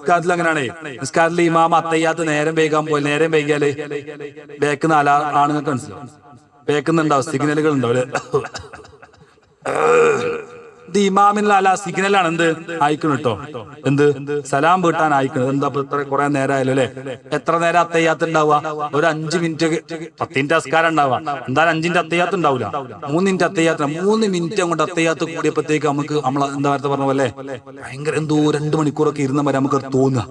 നിസ്കാരത്തിൽ അങ്ങനെയാണേ. നിസ്കാരത്തിൽ ഇമാമ അത്തയ്യാത്ത നേരം വൈകാൻ പോയി. നേരം വൈകിയാൽ ബേക്ക് നാലാ ആണുങ്ങൾക്ക് മനസ്സിലാവും. ബേക്കുന്നുണ്ടാവും. സിഗ്നലുകൾ ഉണ്ടാവും അല്ലെ? ഇത് ഇമാമിന് അല്ല സിഗ്നലാണ്. എന്ത്? അയക്കണം കേട്ടോ എന്ത്? സലാം വീട്ടാൻ അയക്കണം. എന്താ ഇത്ര കുറെ നേരം ആയാലും അല്ലെ? എത്ര നേരം അത്തയ്യാത്ത് ഉണ്ടാവുക? ഒരു അഞ്ചു മിനിറ്റ് പത്ത് മിനിറ്റ് അസ്കാരം ഉണ്ടാവുക. എന്തായാലും അഞ്ചിന്റെ അത്തയ്യാത്ത് ഉണ്ടാവില്ല മൂന്നിന്റെ അത്തയ്യാത്ത് മൂന്ന് മിനിറ്റ് അങ്ങോട്ട് അത്തയ്യാത്ത് കൂടിയപ്പോഴത്തേക്ക് നമുക്ക് നമ്മൾ എന്താ നേരത്തെ പറഞ്ഞ പോലെ ഭയങ്കര എന്തോ രണ്ട് മണിക്കൂറൊക്കെ ഇരുന്ന വരെ നമുക്ക് തോന്നുക.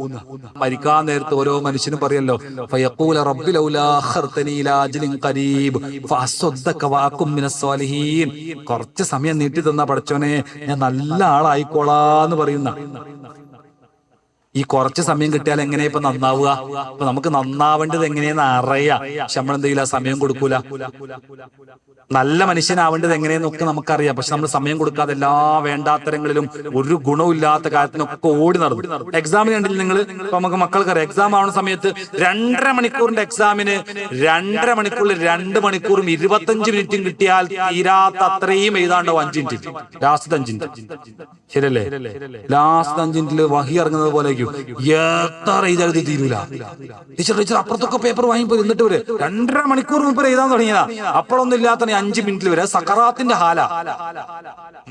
മരിക്കാൻ നേരത്തെ ഓരോ മനുഷ്യനും പറയല്ലോ കുറച്ച് സമയം നീട്ടി തന്ന പടച്ചോനെ ഞാൻ നല്ല ആളായിക്കോളാന്ന് പറയുന്ന ഈ കുറച്ച് സമയം കിട്ടിയാൽ എങ്ങനെ ഇപ്പൊ നന്നാവുക? ഇപ്പൊ നമുക്ക് നന്നാവേണ്ടത് എങ്ങനെയെന്ന് അറിയാം. പക്ഷെ നമ്മളെന്തെങ്കിലും ആ സമയം കൊടുക്കൂല. നല്ല മനുഷ്യനാവേണ്ടത് എങ്ങനെയെന്നൊക്കെ നമുക്കറിയാം. പക്ഷെ നമ്മൾ സമയം കൊടുക്കാതെ എല്ലാ വേണ്ടാത്തരങ്ങളിലും ഒരു ഗുണമില്ലാത്ത കാര്യത്തിനൊക്കെ ഓടി നടന്നു. എക്സാമിന് കണ്ടില്ല നിങ്ങൾ നമുക്ക് മക്കൾക്കറിയാം. എക്സാം ആവുന്ന സമയത്ത് രണ്ടര മണിക്കൂറിന്റെ എക്സാമിന് രണ്ടര മണിക്കൂറിൽ രണ്ട് മണിക്കൂറും ഇരുപത്തഞ്ച് മിനിറ്റും കിട്ടിയാൽ തീരാത്ത അത്രയും എഴുതാണ്ടാവും അഞ്ച് ലാസ്റ്റ് അഞ്ച് മിനിറ്റ് ശരിയല്ലേ? ലാസ്റ്റ് അഞ്ച് മിനിറ്റിൽ വഹി ഇറങ്ങുന്നത് പോലെ എത്ര എഴുതാൽ ഇത് തീരൂല. ടീച്ചർ ടീച്ചർ അപ്പുറത്തൊക്കെ പേപ്പർ വാങ്ങിപ്പോ എന്നിട്ട് വരെ രണ്ടര മണിക്കൂർ മുമ്പ് എഴുതാൻ തുടങ്ങിയതാ. അപ്പോഴൊന്നും ഇല്ലാത്ത അഞ്ച് മിനിറ്റിൽ വരെ സക്കറാത്തിന്റെ ഹാല.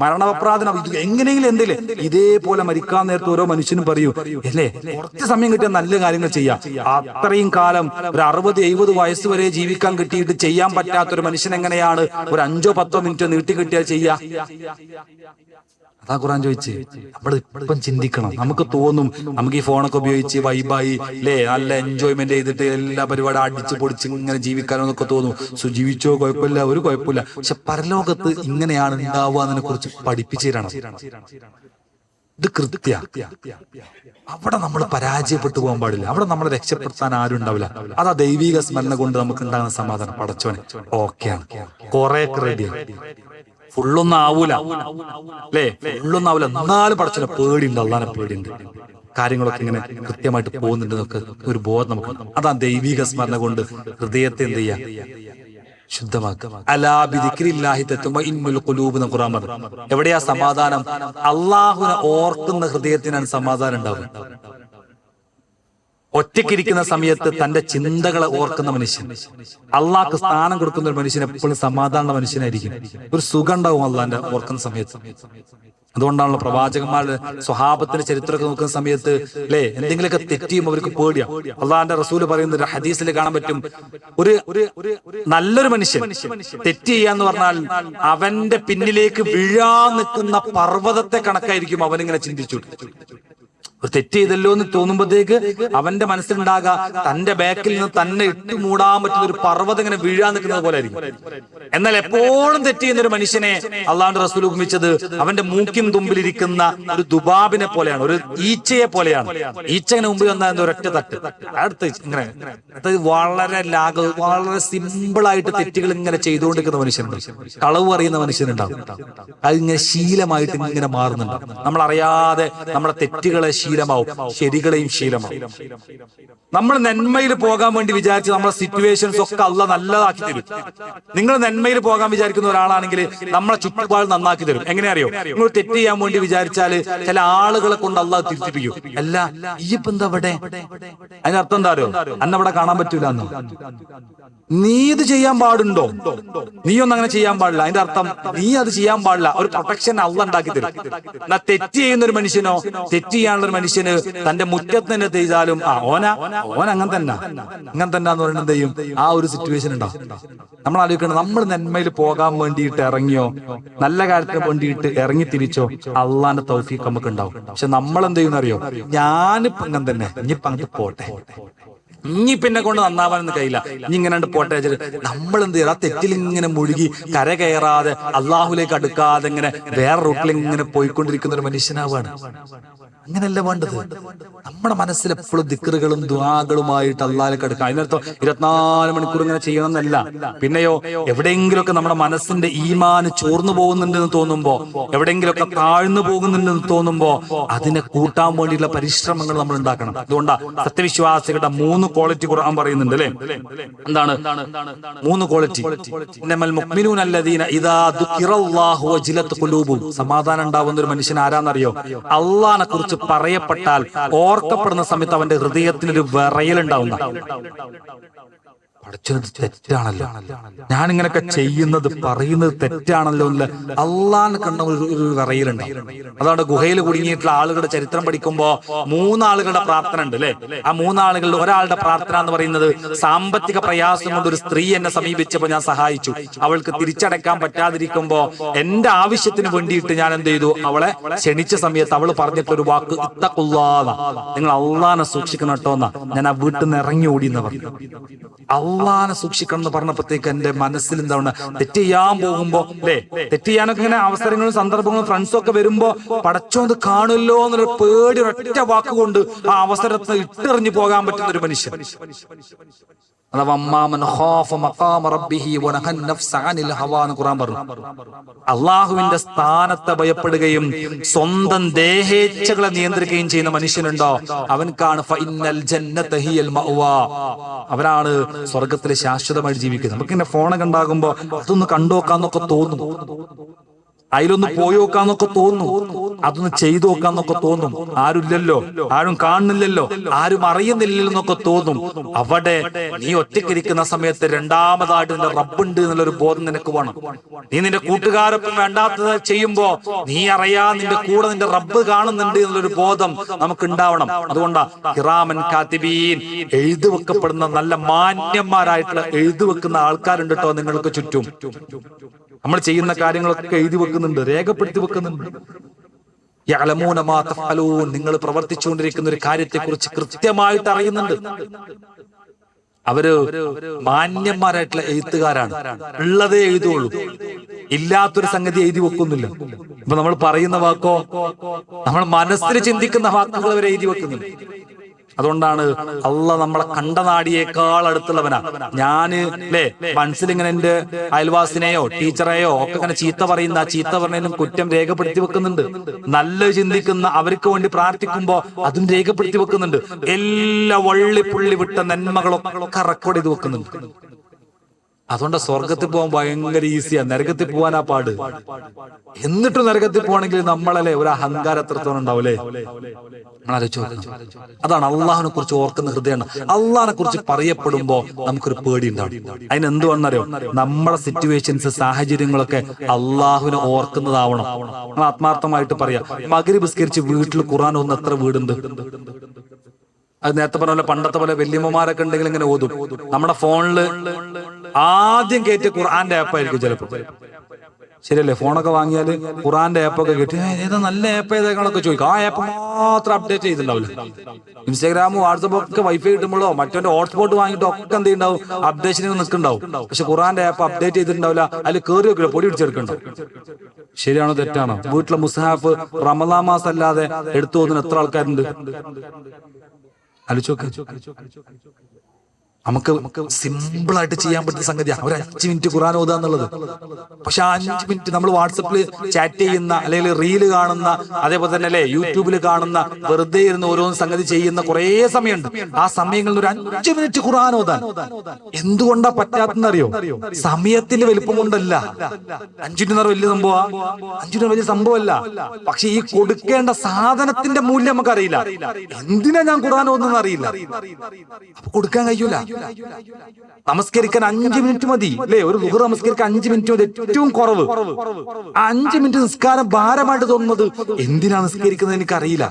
മരണപ്രാധന ഇത് എങ്ങനെയെങ്കിലും എന്തില്ലേ ഇതേപോലെ മരിക്കാൻ നേരത്തെ ഓരോ മനുഷ്യനും പറയൂ അല്ലേ കുറച്ച് സമയം കിട്ടിയ നല്ല കാര്യങ്ങൾ ചെയ്യാം. അത്രയും കാലം ഒരു അറുപത് എഴുപത് വയസ്സ് വരെ ജീവിക്കാൻ കിട്ടിയിട്ട് ചെയ്യാൻ പറ്റാത്ത ഒരു മനുഷ്യൻ എങ്ങനെയാണ് ഒരു അഞ്ചോ പത്തോ മിനിറ്റോ നീട്ടി കിട്ടിയാൽ ചെയ്യാ? അതാ ഖുറാൻ ചോദിച്ച്. നമ്മൾ ഇപ്പം ചിന്തിക്കണം. നമുക്ക് തോന്നും നമുക്ക് ഈ ഫോണൊക്കെ ഉപയോഗിച്ച് വൈബായി അല്ലേ നല്ല എൻജോയ്മെന്റ് ചെയ്തിട്ട് എല്ലാ പരിപാടി അടിച്ച് പൊടിച്ച് ഇങ്ങനെ ജീവിക്കാനോ എന്നൊക്കെ തോന്നും. സോ ജീവിച്ചോ കുഴപ്പമില്ല ഒരു കുഴപ്പമില്ല. പക്ഷെ പരലോകത്ത് ഇങ്ങനെയാണ് ഉണ്ടാവുക എന്നതിനെ കുറിച്ച് പഠിപ്പിച്ചു തരണം ഇത് കൃത്യ. അവിടെ നമ്മൾ പരാജയപ്പെട്ടു പോകാൻ പാടില്ല. അവിടെ നമ്മളെ രക്ഷപ്പെടുത്താൻ ആരും ഉണ്ടാവില്ല. അതാ ദൈവിക സ്മരണ കൊണ്ട് നമുക്ക് ഉണ്ടാകുന്ന സമാധാനം. പടച്ചോനെ ഓക്കെയാണ് കുറെ റെഡിയാണ് ഫുള്ളൊന്നും ആവൂല അല്ലേ ഫുള്ളൊന്നും ആവൂല എന്നാലും പടച്ചില്ല പേടിയുണ്ട് അള്ളാനെ പേടിയുണ്ട്. കാര്യങ്ങളൊക്കെ ഇങ്ങനെ കൃത്യമായിട്ട് പോകുന്നുണ്ട് എന്നൊക്കെ ഒരു ബോധം നമുക്ക്. അതാ ദൈവിക സ്മരണ കൊണ്ട് ഹൃദയത്തെ എന്ത് ചെയ്യാം? എവിടെയാ സമാധാനം? അള്ളാഹുനെ ഓർക്കുന്ന ഹൃദയത്തിനാണ് സമാധാനം ഉണ്ടാവുക. ഒറ്റയ്ക്കിരിക്കുന്ന സമയത്ത് തന്റെ ചിന്തകളെ ഓർക്കുന്ന മനുഷ്യൻ. അള്ളാഹ്ക്ക് സ്ഥാനം കൊടുക്കുന്ന ഒരു മനുഷ്യൻ എപ്പോഴും സമാധാന മനുഷ്യനായിരിക്കും. ഒരു സുഖണ്ടാവും അള്ളാന്റെ ഓർക്കുന്ന സമയത്ത്. അതുകൊണ്ടാണല്ലോ പ്രവാചകന്മാരുടെ സ്വഭാവത്തിന്റെ ചരിത്രമൊക്കെ നോക്കുന്ന സമയത്ത് അല്ലേ എന്തെങ്കിലുമൊക്കെ തെറ്റിയും അവർക്ക് പേടിയാ. അള്ളാഹാന്റെ റസൂൽ പറയുന്ന ഒരു ഹദീസിൽ കാണാൻ പറ്റും. ഒരു ഒരു നല്ലൊരു മനുഷ്യൻ തെറ്റ് ചെയ്യാന്ന് പറഞ്ഞാൽ അവന്റെ പിന്നിലേക്ക് വീഴാൻ നിൽക്കുന്ന പർവതത്തെ കണക്കായിരിക്കും അവനിങ്ങനെ ചിന്തിച്ചു. ഒരു തെറ്റ് ചെയ്തല്ലോ എന്ന് തോന്നുമ്പോഴത്തേക്ക് അവന്റെ മനസ്സിലുണ്ടാകുക തന്റെ ബാക്കിൽ നിന്ന് തന്നെ ഇട്ടു മൂടാൻ പറ്റുന്ന ഒരു പർവതം ഇങ്ങനെ വീഴാൻ നിൽക്കുന്നത് പോലെ ആയിരിക്കും. എന്നാൽ എപ്പോഴും തെറ്റ് ചെയ്യുന്ന ഒരു മനുഷ്യനെ അള്ളാഹുന്റെ റസൂൽ ഉപമിച്ചത് അവന്റെ മൂക്കിൻ തുമ്പിലിരിക്കുന്ന ഒരു ദുബാബിനെ പോലെയാണ് ഒരു ഈച്ചയെ പോലെയാണ്. ഈച്ചങ്ങനെ മുമ്പിൽ വന്നാൽ എന്താ ഒരൊറ്റ തട്ട്. അടുത്ത് ഇങ്ങനെ അത് വളരെ ലാഗ് വളരെ സിമ്പിൾ ആയിട്ട് തെറ്റുകൾ ഇങ്ങനെ ചെയ്തുകൊണ്ടിരിക്കുന്ന മനുഷ്യനുണ്ട് കളവ് അറിയുന്ന മനുഷ്യനുണ്ടാവും അതിങ്ങനെ ശീലമായിട്ട് ഇങ്ങനെ മാറുന്നുണ്ടാവും. നമ്മൾ അറിയാതെ നമ്മളെ തെറ്റുകളെ ശീലമാവും. ശരികളെയും ശീലമാവും. നമ്മൾ നന്മയിൽ പോകാൻ വേണ്ടി വിചാരിച്ച് നമ്മളെ സിറ്റുവേഷൻസ് ഒക്കെ അല്ല നല്ലതാക്കി തരും. നിങ്ങൾ നന്മയിൽ പോകാൻ വിചാരിക്കുന്ന ഒരാളാണെങ്കിൽ നമ്മളെ ചുറ്റുപാട് നന്നാക്കി തരും. എങ്ങനെ അറിയോ? നിങ്ങൾ തെറ്റ് ചെയ്യാൻ വേണ്ടി വിചാരിച്ചാൽ ചില ആളുകളെ കൊണ്ട് അല്ല തിരിച്ചിപ്പിക്കും അല്ല ഈ ഇപ്പൊ എന്താ അവിടെ? അതിനർത്ഥം എന്താ അറിയോ? അന്നവിടെ കാണാൻ പറ്റൂല നീ ഇത് ചെയ്യാൻ പാടുണ്ടോ? നീ ഒന്നും അങ്ങനെ ചെയ്യാൻ പാടില്ല. അതിന്റെ അർത്ഥം നീ അത് ചെയ്യാൻ പാടില്ല. ഒരു പ്രൊട്ടക്ഷൻ അല്ല ഉണ്ടാക്കി തരും. എന്നാ തെറ്റ് ചെയ്യുന്ന ഒരു മനുഷ്യനോ തെറ്റ് ചെയ്യാനുള്ള മനുഷ്യന് തന്റെ മുറ്റത്ത് തന്നെ ചെയ്താലും ആ ഓന ഓൻ അങ്ങനെ തന്നെ. അങ്ങനെ തന്നെ എന്ന് പറയുന്നത് ചെയ്യും? ആ ഒരു സിറ്റുവേഷൻ ഉണ്ടാവും. നമ്മൾ ആലോചിക്കണം നമ്മൾ നന്മയിൽ പോകാൻ വേണ്ടിയിട്ട് ഇറങ്ങിയോ? നല്ല കാര്യത്തിന് വേണ്ടിയിട്ട് ഇറങ്ങി തിരിച്ചോ? അള്ളാന്റെ തൗഫീഖ് നമുക്ക് ഉണ്ടാവും പക്ഷെ നമ്മൾ എന്ത് ചെയ്യുന്നറിയോ? ഞാനിപ്പോ തന്നെ. ഇനിയിപ്പോ അങ്ങോട്ട് പോട്ടെ. ഇനി പിന്നെ കൊണ്ട് നന്നാവാനൊന്നും കഴിയില്ല. ഇനി ഇങ്ങനെ പോട്ടെ നമ്മൾ എന്ത് ചെയ്യണം? ആ തെറ്റിൽ ഇങ്ങനെ മുഴുകി കര കയറാതെ അള്ളാഹുലേക്ക് അടുക്കാതെ ഇങ്ങനെ വേറെ റൂട്ടിൽ ഇങ്ങനെ പോയിക്കൊണ്ടിരിക്കുന്ന ഒരു മനുഷ്യനാവാണ്. അങ്ങനെയല്ല വേണ്ടത്. നമ്മുടെ മനസ്സിൽ എപ്പോഴും ദിക്കറുകളും ദുവാകളുമായിട്ട് അള്ളാലെ കിടക്കാം അതിനർത്ഥം ഇരുപത്തിനാല് മണിക്കൂർ ഇങ്ങനെ ചെയ്യണം എന്നല്ല പിന്നെയോ എവിടെയെങ്കിലുമൊക്കെ നമ്മുടെ മനസ്സിന്റെ ഈമാന് ചോർന്നു പോകുന്നുണ്ടെന്ന് തോന്നുമ്പോ എവിടെയെങ്കിലുമൊക്കെ താഴ്ന്നു പോകുന്നുണ്ടെന്ന് തോന്നുമ്പോ അതിനെ കൂട്ടാൻ വേണ്ടിയുള്ള പരിശ്രമങ്ങൾ നമ്മൾ ഉണ്ടാക്കണം. അതുകൊണ്ടാ സത്യവിശ്വാസികളുടെ മൂന്ന് ക്വാളിറ്റി ഖുർആൻ പറയുന്നുണ്ട് അല്ലേ? എന്താണ്? മൂന്ന് ക്വാളിറ്റി സമാധാനം ഉണ്ടാവുന്ന ഒരു മനുഷ്യൻ ആരാന്നറിയോ? അള്ളാഹിനെ കുറിച്ച് പറയപ്പെട്ടാൽ ഓർ ഓർക്കപ്പെടുന്ന സമയത്ത് അവന്റെ ഹൃദയത്തിനൊരു വിറയലുണ്ടാവുന്ന പഠിച്ചത് തെറ്റാണല്ലോ. ഞാൻ ഇങ്ങനെയൊക്കെ ചെയ്യുന്നത് പറയുന്നത് തെറ്റാണല്ലോ എന്നുള്ള അള്ളാന്ന് കണ്ട ഒരു വിറയിലുണ്ട് അതുകൊണ്ട് ഗുഹയിൽ കുടുങ്ങിയിട്ടുള്ള ആളുകളുടെ ചരിത്രം പഠിക്കുമ്പോ മൂന്നാളുകളുടെ പ്രാർത്ഥന ഉണ്ട് അല്ലെ? ആ മൂന്നാളുകളിൽ ഒരാളുടെ പ്രാർത്ഥന എന്ന് പറയുന്നത് സാമ്പത്തിക പ്രയാസം കൊണ്ട് ഒരു സ്ത്രീ എന്നെ സമീപിച്ചപ്പോ ഞാൻ സഹായിച്ചു. അവൾക്ക് തിരിച്ചടക്കാൻ പറ്റാതിരിക്കുമ്പോ എന്റെ ആവശ്യത്തിന് വേണ്ടിയിട്ട് ഞാൻ എന്ത് ചെയ്തു? അവളെ ക്ഷണിച്ച സമയത്ത് അവൾ പറഞ്ഞിട്ടൊരു വാക്ക് ഇത്തക്കുള്ളാന്ന നിങ്ങൾ അള്ളാനെ സൂക്ഷിക്കണം കേട്ടോ എന്നാ ഞാൻ ആ വീട്ടിൽ നിന്ന് ഇറങ്ങി ഓടി എന്ന് പറഞ്ഞു. അള്ളാനെ സൂക്ഷിക്കണം എന്ന് പറഞ്ഞപ്പോഴത്തേക്ക് എന്റെ മനസ്സിൽ എന്താണ്? തെറ്റ് ചെയ്യാൻ പോകുമ്പോ അല്ലേ തെറ്റ് ചെയ്യാനൊക്കെ ഇങ്ങനെ അവസരങ്ങളും സന്ദർഭങ്ങളും ഫ്രണ്ട്സും ഒക്കെ വരുമ്പോ പടച്ചോന്ന് കാണുമല്ലോ എന്നൊരു പേടി ഒറ്റ വാക്കുകൊണ്ട് ആ അവസരത്തെ ഇട്ടെറിഞ്ഞു പോകാൻ പറ്റുന്ന ഒരു മനുഷ്യൻ. അഥവാ അള്ളാഹുവിന്റെ സ്ഥാനത്തെ ഭയപ്പെടുകയും സ്വന്തം ദേഹേച്ഛകളെ നിയന്ത്രിക്കുകയും ചെയ്യുന്ന മനുഷ്യനുണ്ടോ? അവൻക്കാണ് മഅവാ. അവരാണ് സ്വർഗത്തിൽ ശാശ്വതമായിട്ട് ജീവിക്കുന്നത് നമുക്കിങ്ങനെ ഫോണൊക്കെ ഉണ്ടാകുമ്പോ അതൊന്ന് കണ്ടുനോക്കാന്നൊക്കെ തോന്നും. അതിലൊന്ന് പോയി നോക്കാന്നൊക്കെ തോന്നും അതൊന്ന് ചെയ്തു നോക്കാന്നൊക്കെ തോന്നും. ആരുമില്ലല്ലോ. ആരും കാണുന്നില്ലല്ലോ. ആരും അറിയുന്നില്ലല്ലോ എന്നൊക്കെ തോന്നും. അവിടെ നീ ഒറ്റയ്ക്കിരിക്കുന്ന സമയത്ത് രണ്ടാമതായിട്ട് നിന്റെ റബ്ബുണ്ട് എന്നുള്ളൊരു ബോധം നിനക്ക് വേണം. നീ നിന്റെ കൂട്ടുകാരൊപ്പം വേണ്ടാത്തത് ചെയ്യുമ്പോ നീ അറിയാ നിന്റെ കൂടെ നിന്റെ റബ്ബ് കാണുന്നുണ്ട് എന്നുള്ളൊരു ബോധം നമുക്ക് ഉണ്ടാവണം. അതുകൊണ്ടാ ഹിറാമൻ കാത്തിബീൻ എഴുതി വെക്കപ്പെടുന്ന നല്ല മാന്യന്മാരായിട്ടുള്ള എഴുതി വെക്കുന്ന ആൾക്കാരുണ്ട് കേട്ടോ നിങ്ങൾക്ക് ചുറ്റും. നമ്മൾ ചെയ്യുന്ന കാര്യങ്ങളൊക്കെ എഴുതി വെക്കുന്നുണ്ട് രേഖപ്പെടുത്തി വെക്കുന്നുണ്ട്. നിങ്ങൾ പ്രവർത്തിച്ചുകൊണ്ടിരിക്കുന്ന ഒരു കാര്യത്തെക്കുറിച്ച് കൃത്യമായിട്ട് അറിയുന്നുണ്ട്. അവർ മാന്യന്മാരായിട്ടുള്ള എഴുത്തുകാരാണ്. ഉള്ളതേ എഴുതുള്ളൂ. ഇല്ലാത്തൊരു സംഗതി എഴുതി വെക്കുന്നില്ല. ഇപ്പൊ നമ്മൾ പറയുന്ന വാക്കോ നമ്മൾ മനസ്സിൽ ചിന്തിക്കുന്ന വാക്കുകൾ അവരെ എഴുതി വെക്കുന്നുണ്ട് അതുകൊണ്ടാണ് അള്ള നമ്മളെ കണ്ട നാടിയേക്കാൾ അടുത്തുള്ളവനാ. ഞാൻ അല്ലേ മനസ്സിൽ ഇങ്ങനെ എന്റെ അയൽവാസിനെയോ ടീച്ചറെയോ ഒക്കെ ഇങ്ങനെ ചീത്ത പറയുന്ന ആ ചീത്ത പറഞ്ഞതിനും കുറ്റം രേഖപ്പെടുത്തി വെക്കുന്നുണ്ട്. നല്ല ചിന്തിക്കുന്ന അവർക്ക് വേണ്ടി പ്രാർത്ഥിക്കുമ്പോ അതും രേഖപ്പെടുത്തി വെക്കുന്നുണ്ട്. എല്ലാ വള്ളിപ്പുള്ളി വിട്ട നന്മകളൊക്കെ റെക്കോർഡ് ചെയ്ത് വെക്കുന്നുണ്ട്. അതുകൊണ്ട് സ്വർഗത്തിൽ പോകാൻ ഭയങ്കര ഈസിയാ. നരകത്തിൽ പോകാനാ പാട്. എന്നിട്ട് നരകത്തിൽ പോകണമെങ്കിൽ നമ്മളല്ലേ ഒരു അഹങ്കാരം എത്രത്തോളം ഉണ്ടാവൂലേ? അതാണ് അള്ളാഹിനെ കുറിച്ച് ഓർക്കുന്ന ഹൃദയമാണ്. അള്ളാഹിനെ കുറിച്ച് പറയപ്പെടുമ്പോ നമുക്കൊരു പേടി ഉണ്ടാവും. അതിന് എന്തുവാണെന്നറിയോ നമ്മളെ സിറ്റുവേഷൻസ് സാഹചര്യങ്ങളൊക്കെ അള്ളാഹുവിനെ ഓർക്കുന്നതാവണം. നമ്മൾ ആത്മാർത്ഥമായിട്ട് പറയാം മകരി ബിസ്കരിച്ച് വീട്ടിൽ ഖുറാൻ ഒന്ന് എത്ര വീടുണ്ട്? അത് നേരത്തെ പറഞ്ഞ പോലെ പണ്ടത്തെ പോലെ വല്യമ്മമാരൊക്കെ ഉണ്ടെങ്കിൽ ഇങ്ങനെ ഓതും. നമ്മുടെ ഫോണിൽ ആദ്യം കയറ്റിയ ഖുർആന്റെ ആപ്പായിരിക്കും ചിലപ്പോ. ശരിയല്ലേ? ഫോണൊക്കെ വാങ്ങിയാൽ ഖുറാന്റെ ആപ്പൊക്കെ കിട്ടി. "ഏ, ഏതാ നല്ല ആപ്പ് ഏതൊക്കെ ചോദിക്കും. ആ ആപ്പ് മാത്രം അപ്ഡേറ്റ് ചെയ്തിട്ടുണ്ടാവില്ല. ഇൻസ്റ്റാഗ്രാമും വാട്സപ്പും ഒക്കെ വൈഫൈ കിട്ടുമ്പോഴോ മറ്റവന്റെ ഹോട്ട്സ്പോട്ട് വാങ്ങിയിട്ടോ ഒക്കെ എന്ത് ചെയ്യുണ്ടാവും? അപ്ഡേഷനിൽ നിൽക്കുന്നുണ്ടാവും പക്ഷെ ഖുറാന്റെ ആപ്പ് അപ്ഡേറ്റ് ചെയ്തിട്ടുണ്ടാവില്ല. അതിൽ കയറി വെക്കില്ല പൊടി പിടിച്ചെടുക്കണ്ടാവും ശരിയാണോ തെറ്റാണോ? വീട്ടിലെ മുസ്ഹാഫ് റമദാ മാസം അല്ലാതെ എടുത്തു പോകുന്ന എത്ര ആൾക്കാരുണ്ട്? ആലോചിച്ച് നമുക്ക് സിമ്പിൾ ആയിട്ട് ചെയ്യാൻ പറ്റുന്ന സംഗതിയാണ് ഒരു അഞ്ച് മിനിറ്റ് ഖുറാൻ ഓതുക എന്നുള്ളത്. പക്ഷെ ആ അഞ്ച് മിനിറ്റ് നമ്മൾ വാട്സപ്പിൽ ചാറ്റ് ചെയ്യുന്ന അല്ലെങ്കിൽ റീൽ കാണുന്ന അതേപോലെ തന്നെ അല്ലെ യൂട്യൂബിൽ കാണുന്ന വെറുതെ ഇരുന്ന് ഓരോന്ന് സംഗതി ചെയ്യുന്ന കുറേ സമയമുണ്ട്. ആ സമയങ്ങളിൽ ഒരു അഞ്ച് മിനിറ്റ് ഖുറാൻ ഓതാൻ. എന്തുകൊണ്ടാ പറ്റാത്തെന്നറിയോ സമയത്തിന്റെ വലിപ്പം കൊണ്ടല്ല. അഞ്ചു മിനിറ്റ് വലിയ സംഭവമാ അഞ്ചു മിനിറ്റ് വലിയ സംഭവമല്ല. പക്ഷെ ഈ കൊടുക്കേണ്ട സാധനത്തിന്റെ മൂല്യം നമുക്കറിയില്ല. എന്തിനാ ഞാൻ ഖുറാൻ ഓതുന്നെന്ന് അറിയില്ല. കൊടുക്കാൻ കഴിയൂല. നമസ്കരിക്കാൻ അഞ്ച് മിനിറ്റ് മതി. അല്ലേ? ഒരു ലുഹർ നമസ്കരിക്കാൻ അഞ്ച് മിനിറ്റ് മതി. ഏറ്റവും കുറവ്. ആ അഞ്ച് മിനിറ്റ് നിസ്കാരം ഭാരമായിട്ട് തോന്നുന്നത് എന്തിനാ നിസ്കരിക്കുന്നത് എനിക്ക് അറിയില്ല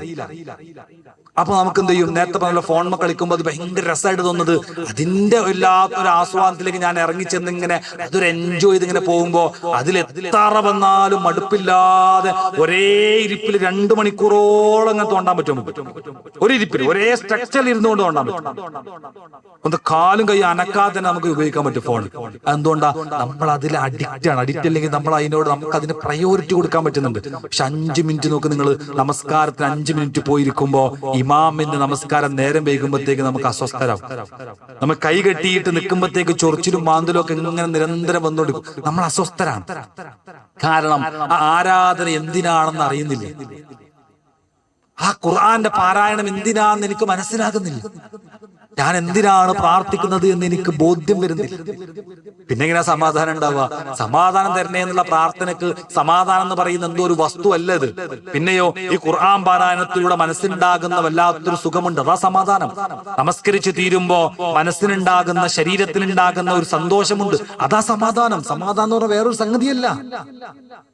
അപ്പൊ നമുക്ക് എന്ത് ചെയ്യും? നേരത്തെ പറഞ്ഞ ഫോൺ കളിക്കുമ്പോൾ അത് ഭയങ്കര രസമായിട്ട് തോന്നുന്നത് അതിന്റെ വല്ലാത്തൊരു ആസ്വാദനത്തിലേക്ക് ഞാൻ ഇറങ്ങിച്ചെന്ന് ഇങ്ങനെ അതൊരു എൻജോയ് ചെയ്ത് ഇങ്ങനെ പോകുമ്പോ അതിൽ എത്ര വന്നാലും മടുപ്പില്ലാതെ ഒരേ ഇരിപ്പിൽ രണ്ടു മണിക്കൂറോളം അങ്ങനെ തോണ്ടാൻ പറ്റും ഒരു ഇരിപ്പിൽ ഒരേ സ്ട്രക്ചറിൽ ഇരുന്നുകൊണ്ട് തോണ്ടാൻ പറ്റും. ഒന്ന് കാലും കൈ അനക്കാതെ തന്നെ നമുക്ക് ഉപയോഗിക്കാൻ പറ്റും ഫോൺ എന്തുകൊണ്ടാ? നമ്മൾ അതിൽ അഡിക്റ്റ് ആണ്. അഡിക്റ്റ് അല്ലെങ്കിൽ നമ്മൾ അതിനോട് നമുക്ക് അതിന് പ്രയോറിറ്റി കൊടുക്കാൻ പറ്റുന്നുണ്ട്. പക്ഷെ അഞ്ച് മിനിറ്റ് നോക്ക് നിങ്ങൾ നമസ്കാരത്തിന് അഞ്ച് മിനിറ്റ് പോയിരിക്കുമ്പോ ഇമാമിന്റെ നമസ്കാരം നേരം വൈകുമ്പോഴത്തേക്ക് നമുക്ക് അസ്വസ്ഥരാകും നമ്മൾ കൈ കെട്ടിയിട്ട് നിൽക്കുമ്പോഴത്തേക്ക് ചൊറിച്ചിലും മാന്തലും ഒക്കെ ഇങ്ങനെ നിരന്തരം വന്നുകൊടുക്കും നമ്മൾ അസ്വസ്ഥരാണ്. കാരണം ആ ആരാധന എന്തിനാണെന്ന് അറിയുന്നില്ല. ആ ഖുർആന്റെ പാരായണം എന്തിനാന്ന് എനിക്ക് മനസ്സിലാകുന്നില്ല. ഞാൻ എന്തിനാണ് പ്രാർത്ഥിക്കുന്നത് എന്ന് എനിക്ക് ബോധ്യം വരുന്നില്ല. പിന്നെ ഇങ്ങനെ സമാധാനം ഉണ്ടാവുക? സമാധാനം തരണേ എന്നുള്ള പ്രാർത്ഥനക്ക് സമാധാനം എന്ന് പറയുന്ന എന്തോ ഒരു വസ്തു അല്ല ഇത്. പിന്നെയോ ഈ ഖുർആൻ പാരായണത്തിലൂടെ മനസ്സിനുണ്ടാകുന്ന വല്ലാത്തൊരു സുഖമുണ്ട്. അതാ സമാധാനം. നമസ്കരിച്ച് തീരുമ്പോ മനസ്സിനുണ്ടാകുന്ന ശരീരത്തിനുണ്ടാകുന്ന ഒരു സന്തോഷമുണ്ട്. അതാ സമാധാനം. സമാധാനം എന്ന് പറഞ്ഞാൽ വേറൊരു സംഗതിയല്ല.